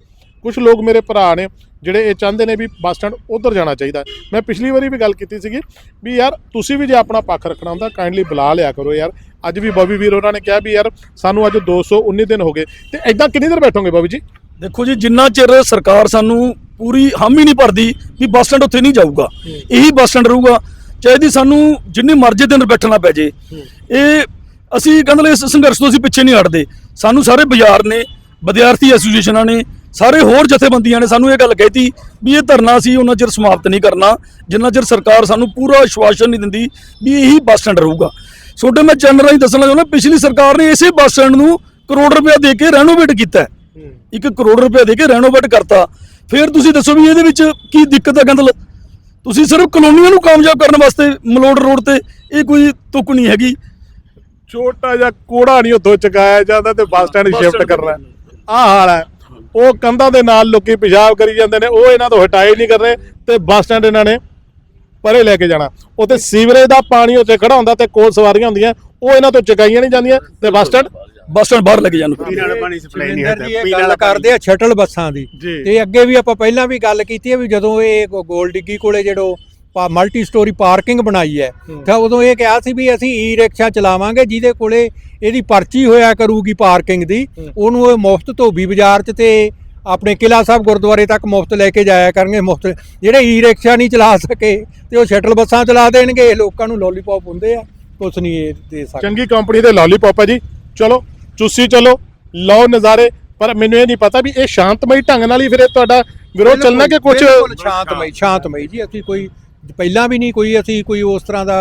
C: ਕੁਝ ਲੋਕ ਮੇਰੇ ਭਰਾ ਨੇ ਜਿਹੜੇ ਇਹ ਚਾਹੁੰਦੇ ਨੇ ਵੀ ਬੱਸ ਸਟੈਂਡ ਉਧਰ ਜਾਣਾ ਚਾਹੀਦਾ। ਮੈਂ ਪਿਛਲੀ ਵਾਰੀ ਵੀ ਗੱਲ ਕੀਤੀ ਸੀਗੀ ਵੀ ਯਾਰ ਤੁਸੀਂ ਵੀ ਜੇ ਆਪਣਾ ਪੱਖ ਰੱਖਣਾ ਹੁੰਦਾ ਕਾਈਂਡਲੀ ਬੁਲਾ ਲਿਆ ਕਰੋ ਯਾਰ। ਅੱਜ ਵੀ ਬੋਬੀ ਵੀਰ ਉਹਨਾਂ ਨੇ ਕਿਹਾ ਵੀ ਯਾਰ ਸਾਨੂੰ ਅੱਜ 219 ਦਿਨ ਹੋ ਗਏ ਤੇ ਐਦਾਂ ਕਿੰਨੀ ਦੇਰ ਬੈਠੋਗੇ ਬੋਬੀ ਜੀ?
D: ਦੇਖੋ ਜੀ ਜਿੰਨਾ ਚਿਰ ਸਰਕਾਰ ਸਾਨੂੰ ਪੂਰੀ ਹਾਮੀ ਨਹੀਂ ਭਰਦੀ ਵੀ ਬੱਸ ਸਟੈਂਡ ਉੱਥੇ ਨਹੀਂ ਜਾਊਗਾ। ਇਹੀ ਬੱਸ ਸਟੈਂਡ ਰਹੂਗਾ ਚਾਹੇ ਦੀ ਸਾਨੂੰ ਜਿੰਨੀ ਮਰਜ਼ੀ ਦਿਨ ਬੈਠਣਾ ਪੈ ਜੇ। ਇਹ ਅਸੀਂ ਕਹਿੰਦੇ ਇਸ ਸੰਘਰਸ਼ ਤੋਂ ਅਸੀਂ ਪਿੱਛੇ ਨਹੀਂ ਹਟਦੇ। ਸਾਨੂੰ ਸਾਰੇ ਬਾਜ਼ਾਰ ਨੇ ਵਿਦਿਆਰਥੀ ਐਸੋਸੀਏਸ਼ਨਾਂ ਨੇ ਸਾਰੇ ਹੋਰ ਜਥੇਬੰਦੀਆਂ ਨੇ ਸਾਨੂੰ ਇਹ ਗੱਲ ਕਹਿਤੀ ਵੀ ਇਹ ਧਰਨਾ ਸੀ ਉਹਨਾਂ ਚਿਰ ਸਮਾਪਤ ਨਹੀਂ ਕਰਨਾ ਜਿੰਨਾ ਚਿਰ ਸਰਕਾਰ ਸਾਨੂੰ ਪੂਰਾ ਵਿਸ਼ਵਾਸਨ ਨਹੀਂ ਦਿੰਦੀ ਵੀ ਇਹੀ ਬੱਸ ਸਟੈਂਡ ਰਹੂਗਾ। ਛੋਟੇ ਮੈਂ ਚੈਨਲ ਰਾਹੀਂ ਦੱਸਣਾ ਚਾਹੁੰਦਾ ਪਿਛਲੀ ਸਰਕਾਰ ਨੇ ਇਸੇ ਬੱਸ ਸਟੈਂਡ ਨੂੰ ਕਰੋੜ ਰੁਪਏ ਦੇ ਕੇ ਰੈਨੋਵੇਟ ਕੀਤਾ। ਇੱਕ ਕਰੋੜ ਰੁਪਏ ਦੇ ਕੇ ਰੈਨੋਵੇਟ ਕਰਤਾ। ਫਿਰ ਤੁਸੀਂ ਦੱਸੋ ਵੀ ਇਹਦੇ ਵਿੱਚ ਕੀ ਦਿੱਕਤ ਹੈ ਗੰਦਲ? ਤੁਸੀਂ ਸਿਰਫ ਕਲੋਨੀਆਂ ਨੂੰ ਕਾਮਯਾਬ ਕਰਨ ਵਾਸਤੇ ਮਲੋੜ ਰੋਡ ਤੇ ਇਹ ਕੋਈ ਤੁਕ ਨਹੀਂ ਹੈਗੀ।
C: ਛੋਟਾ ਜਿਹਾ ਕੋੜਾ ਨਹੀਂ ਉੱਥੋਂ ਚੁਕਾਇਆ ਜਾਂਦਾ ਤੇ ਬੱਸ ਸਟੈਂਡ ਸ਼ਿਫਟ ਕਰਨਾ। ਆਹ ਹਾਲ ਹੈ। ਉਹ ਕੰਧਾਂ ਦੇ ਨਾਲ ਲੋਕੀ ਪਿਸ਼ਾਬ ਕਰੀ ਜਾਂਦੇ ਨੇ ਉਹ ਇਹਨਾਂ ਤੋਂ ਹਟਾਏ ਨਹੀਂ ਕਰ ਰਹੇ ਤੇ ਬੱਸ ਸਟੈਂਡ ਇਹਨਾਂ ਨੇ ਪਰੇ ਲੈ ਕੇ ਜਾਣਾ। ਉੱਥੇ ਸੀਵਰੇਜ ਦਾ ਪਾਣੀ ਉੱਥੇ ਖੜਾ ਹੁੰਦਾ ਤੇ ਕੋਲ ਸਵਾਰੀਆਂ ਹੁੰਦੀਆਂ ਉਹ ਇਹਨਾਂ ਤੋਂ ਚੁਕਾਈਆਂ ਨਹੀਂ ਜਾਂਦੀਆਂ ਤੇ ਬੱਸ ਸਟੈਂਡ
D: ਬੱਸ ਸਟੈਂਡ ਬਾਹਰ ਲੈ ਕੇ ਜਾਣ।
E: ਪੀਣ ਵਾਲਾ ਪਾਣੀ ਸਪਲਾਈ ਨਹੀਂ ਹੁੰਦਾ ਪੀਣ। ਵਾਲਾ
B: ਕਰਦੇ ਆ ਸ਼ਟਲ ਬੱਸਾਂ ਦੀ। ਤੇ ਅੱਗੇ ਵੀ ਆਪਾਂ ਪਹਿਲਾਂ ਵੀ ਗੱਲ ਕੀਤੀ ਹੈ ਵੀ ਜਦੋਂ ਇਹ ਗੋਲ ਡਿੱਗੀ ਕੋਲੇ ਜਿਹੜੋ ਮਲਟੀ ਸਟੋਰੀ ਪਾਰਕਿੰਗ ਬਣਾਈ ਹੈ ਤਾਂ ਉਦੋਂ ਇਹ ਕਿਹਾ ਸੀ ਵੀ ਅਸੀਂ ਈ ਰਿਕਸ਼ਾ ਚਲਾਵਾਂਗੇ ਜਿਹਦੇ ਕੋਲੇ ਇਹਦੀ ਪਰਚੀ ਹੋਇਆ ਕਰੂਗੀ ਪਾਰਕਿੰਗ ਦੀ ਉਹਨੂੰ ਇਹ ਮੁਫਤ ਧੋਬੀ ਬਾਜ਼ਾਰ 'ਚ ਤੇ ਆਪਣੇ ਕਿਲਾ ਸਾਹਿਬ ਗੁਰਦੁਆਰੇ ਤੱਕ ਮੁਫਤ ਲੈ ਕੇ ਜਾਇਆ ਕਰਨਗੇ ਮੁਫਤ ਜਿਹੜੇ ਈ ਰਿਕਸ਼ਾ ਨਹੀਂ ਚਲਾ ਸਕੇ ਤੇ ਉਹ ਸ਼ਟਲ ਬੱਸਾਂ ਚਲਾ ਦੇਣਗੇ ਲੋਕਾਂ ਨੂੰ ਲੋਲੀਪੌਪ ਹੁੰਦੇ ਆ ਕੁਛ ਨਹੀਂ ਇਹ ਦੇ ਸਕਦੇ।
C: ਚੰਗੀ ਕੰਪਨੀ ਦੇ ਲਾਲੀਪੌਪ ਹੈ ਜੀ। ਚਲੋ ਚੁੱਸੀ ਚਲੋ ਲਓ ਨਜ਼ਾਰੇ ਪਰ ਮੈਨੂੰ ਇਹ ਨਹੀਂ ਪਤਾ ਵੀ ਇਹ ਸ਼ਾਂਤਮਈ ਢੰਗ ਨਾਲ ਹੀ ਫਿਰ ਇਹ ਤੁਹਾਡਾ ਵਿਰੋਧ ਚੱਲਣਾ ਕਿ ਕੁਝ
B: ਸ਼ਾਂਤਮਈ ਸ਼ਾਂਤਮਈ ਜੀ ਅਸੀਂ ਕੋਈ ਪਹਿਲਾਂ ਵੀ ਨਹੀਂ ਕੋਈ ਅਸੀਂ ਕੋਈ ਉਸ ਤਰ੍ਹਾਂ ਦਾ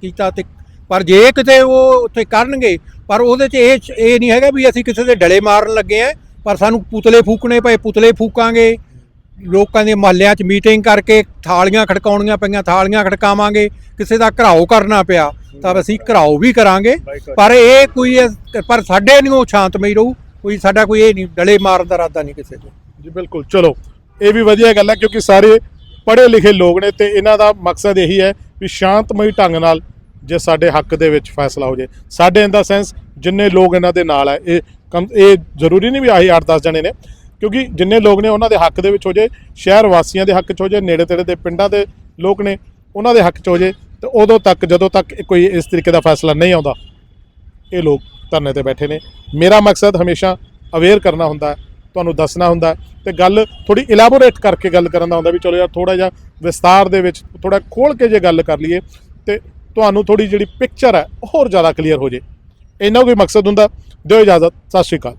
B: ਕੀਤਾ ਤੇ ਪਰ ਜੇ ਕਿਤੇ ਉਹ ਉੱਥੇ ਕਰਨਗੇ ਪਰ ਉਹਦੇ 'ਚ ਇਹ ਇਹ ਨਹੀਂ ਹੈਗਾ ਵੀ ਅਸੀਂ ਕਿਸੇ ਦੇ ਡਲੇ ਮਾਰਨ ਲੱਗੇ ਆ ਪਰ ਸਾਨੂੰ ਪੁਤਲੇ ਫੂਕਣੇ ਪਏ ਪੁਤਲੇ ਫੂਕਾਂਗੇ। ਲੋਕਾਂ ਦੇ ਮਹੱਲਿਆਂ 'ਚ ਮੀਟਿੰਗ ਕਰਕੇ ਥਾਲੀਆਂ ਖੜਕਾਉਣੀਆਂ ਪਈਆਂ ਥਾਲੀਆਂ ਖੜਕਾਵਾਂਗੇ। ਕਿਸੇ ਦਾ ਘਰਾਓ ਕਰਨਾ ਪਿਆ ਤਾਂ ਅਸੀਂ ਘਰਾਓ ਵੀ ਕਰਾਂਗੇ। ਪਰ ਇਹ ਕੋਈ ਪਰ ਸਾਡੇ ਨਹੀਂ ਉਹ ਸ਼ਾਂਤਮਈ ਰਹੂ ਕੋਈ ਸਾਡਾ ਕੋਈ ਇਹ ਨਹੀਂ ਡਲੇ ਮਾਰਨ ਦਾ ਇਰਾਦਾ ਨਹੀਂ ਕਿਸੇ ਦੇ।
C: ਜੀ ਬਿਲਕੁਲ। ਚਲੋ ਇਹ ਵੀ ਵਧੀਆ ਗੱਲ ਹੈ ਕਿਉਂਕਿ ਸਾਰੇ ਪੜ੍ਹੇ ਲਿਖੇ ਲੋਕ ਨੇ ਤੇ ਇਹਨਾਂ ਦਾ ਮਕਸਦ ਇਹੀ ਹੈ ਵੀ ਸ਼ਾਂਤਮਈ ਢੰਗ ਨਾਲ ਜੇ ਸਾਡੇ ਹੱਕ ਦੇ ਵਿੱਚ ਫੈਸਲਾ ਹੋ ਜੇ। ਸਾਡੇ ਇਨ ਦਾ ਸੈਂਸ ਜਿੰਨੇ ਲੋਕ ਇਹਨਾਂ ਦੇ ਨਾਲ ਹੈ ਇਹ ਕਮ ਇਹ ਜ਼ਰੂਰੀ ਨਹੀਂ ਵੀ ਆਹੀ 8-10 ਜਣੇ ਨੇ, ਕਿਉਂਕਿ ਜਿੰਨੇ ਲੋਕ ਨੇ ਉਹਨਾਂ ਦੇ ਹੱਕ ਦੇ ਵਿੱਚ ਹੋ ਜੇ, ਸ਼ਹਿਰ ਵਾਸੀਆਂ ਦੇ ਹੱਕ 'ਚ ਹੋ ਜੇ, ਨੇੜੇ ਤੇੜੇ ਦੇ ਪਿੰਡਾਂ ਦੇ ਲੋਕ ਨੇ, ਉਹਨਾਂ ਦੇ ਹੱਕ 'ਚ ਹੋ ਜੇ, ਤੇ ਉਦੋਂ ਤੱਕ, ਜਦੋਂ ਤੱਕ ਕੋਈ ਇਸ ਤਰੀਕੇ ਦਾ ਫੈਸਲਾ ਨਹੀਂ ਆਉਂਦਾ, ਇਹ ਲੋਕ ਧਰਨੇ ਤੇ ਬੈਠੇ ਨੇ। ਮੇਰਾ ਮਕਸਦ ਹਮੇਸ਼ਾ ਅਵੇਅਰ ਕਰਨਾ ਹੁੰਦਾ ਤੁਹਾਨੂੰ ਦੱਸਣਾ ਹੁੰਦਾ ਹੈ, ਤੇ ਗੱਲ ਥੋੜੀ ਇਲੈਬੋਰੇਟ ਕਰਕੇ ਗੱਲ ਕਰਨ ਦਾ ਹੁੰਦਾ ਵੀ ਚਲੋ ਯਾਰ ਥੋੜਾ ਜਿਹਾ ਵਿਸਤਾਰ ਦੇ ਵਿੱਚ ਥੋੜਾ ਖੋਲ ਕੇ ਜੇ ਗੱਲ ਕਰ ਲਈਏ, ਤੇ ਤੁਹਾਨੂੰ ਥੋੜੀ ਜਿਹੜੀ ਪਿਕਚਰ ਹੈ, ਹੋਰ ਜ਼ਿਆਦਾ ਕਲੀਅਰ ਹੋ ਜੇ। ਇੰਨਾ ਕੋਈ ਮਕਸਦ ਹੁੰਦਾ, ਦਿਓ ਇਜਾਜ਼ਤ, ਸਤਿ ਸ਼੍ਰੀ ਅਕਾਲ।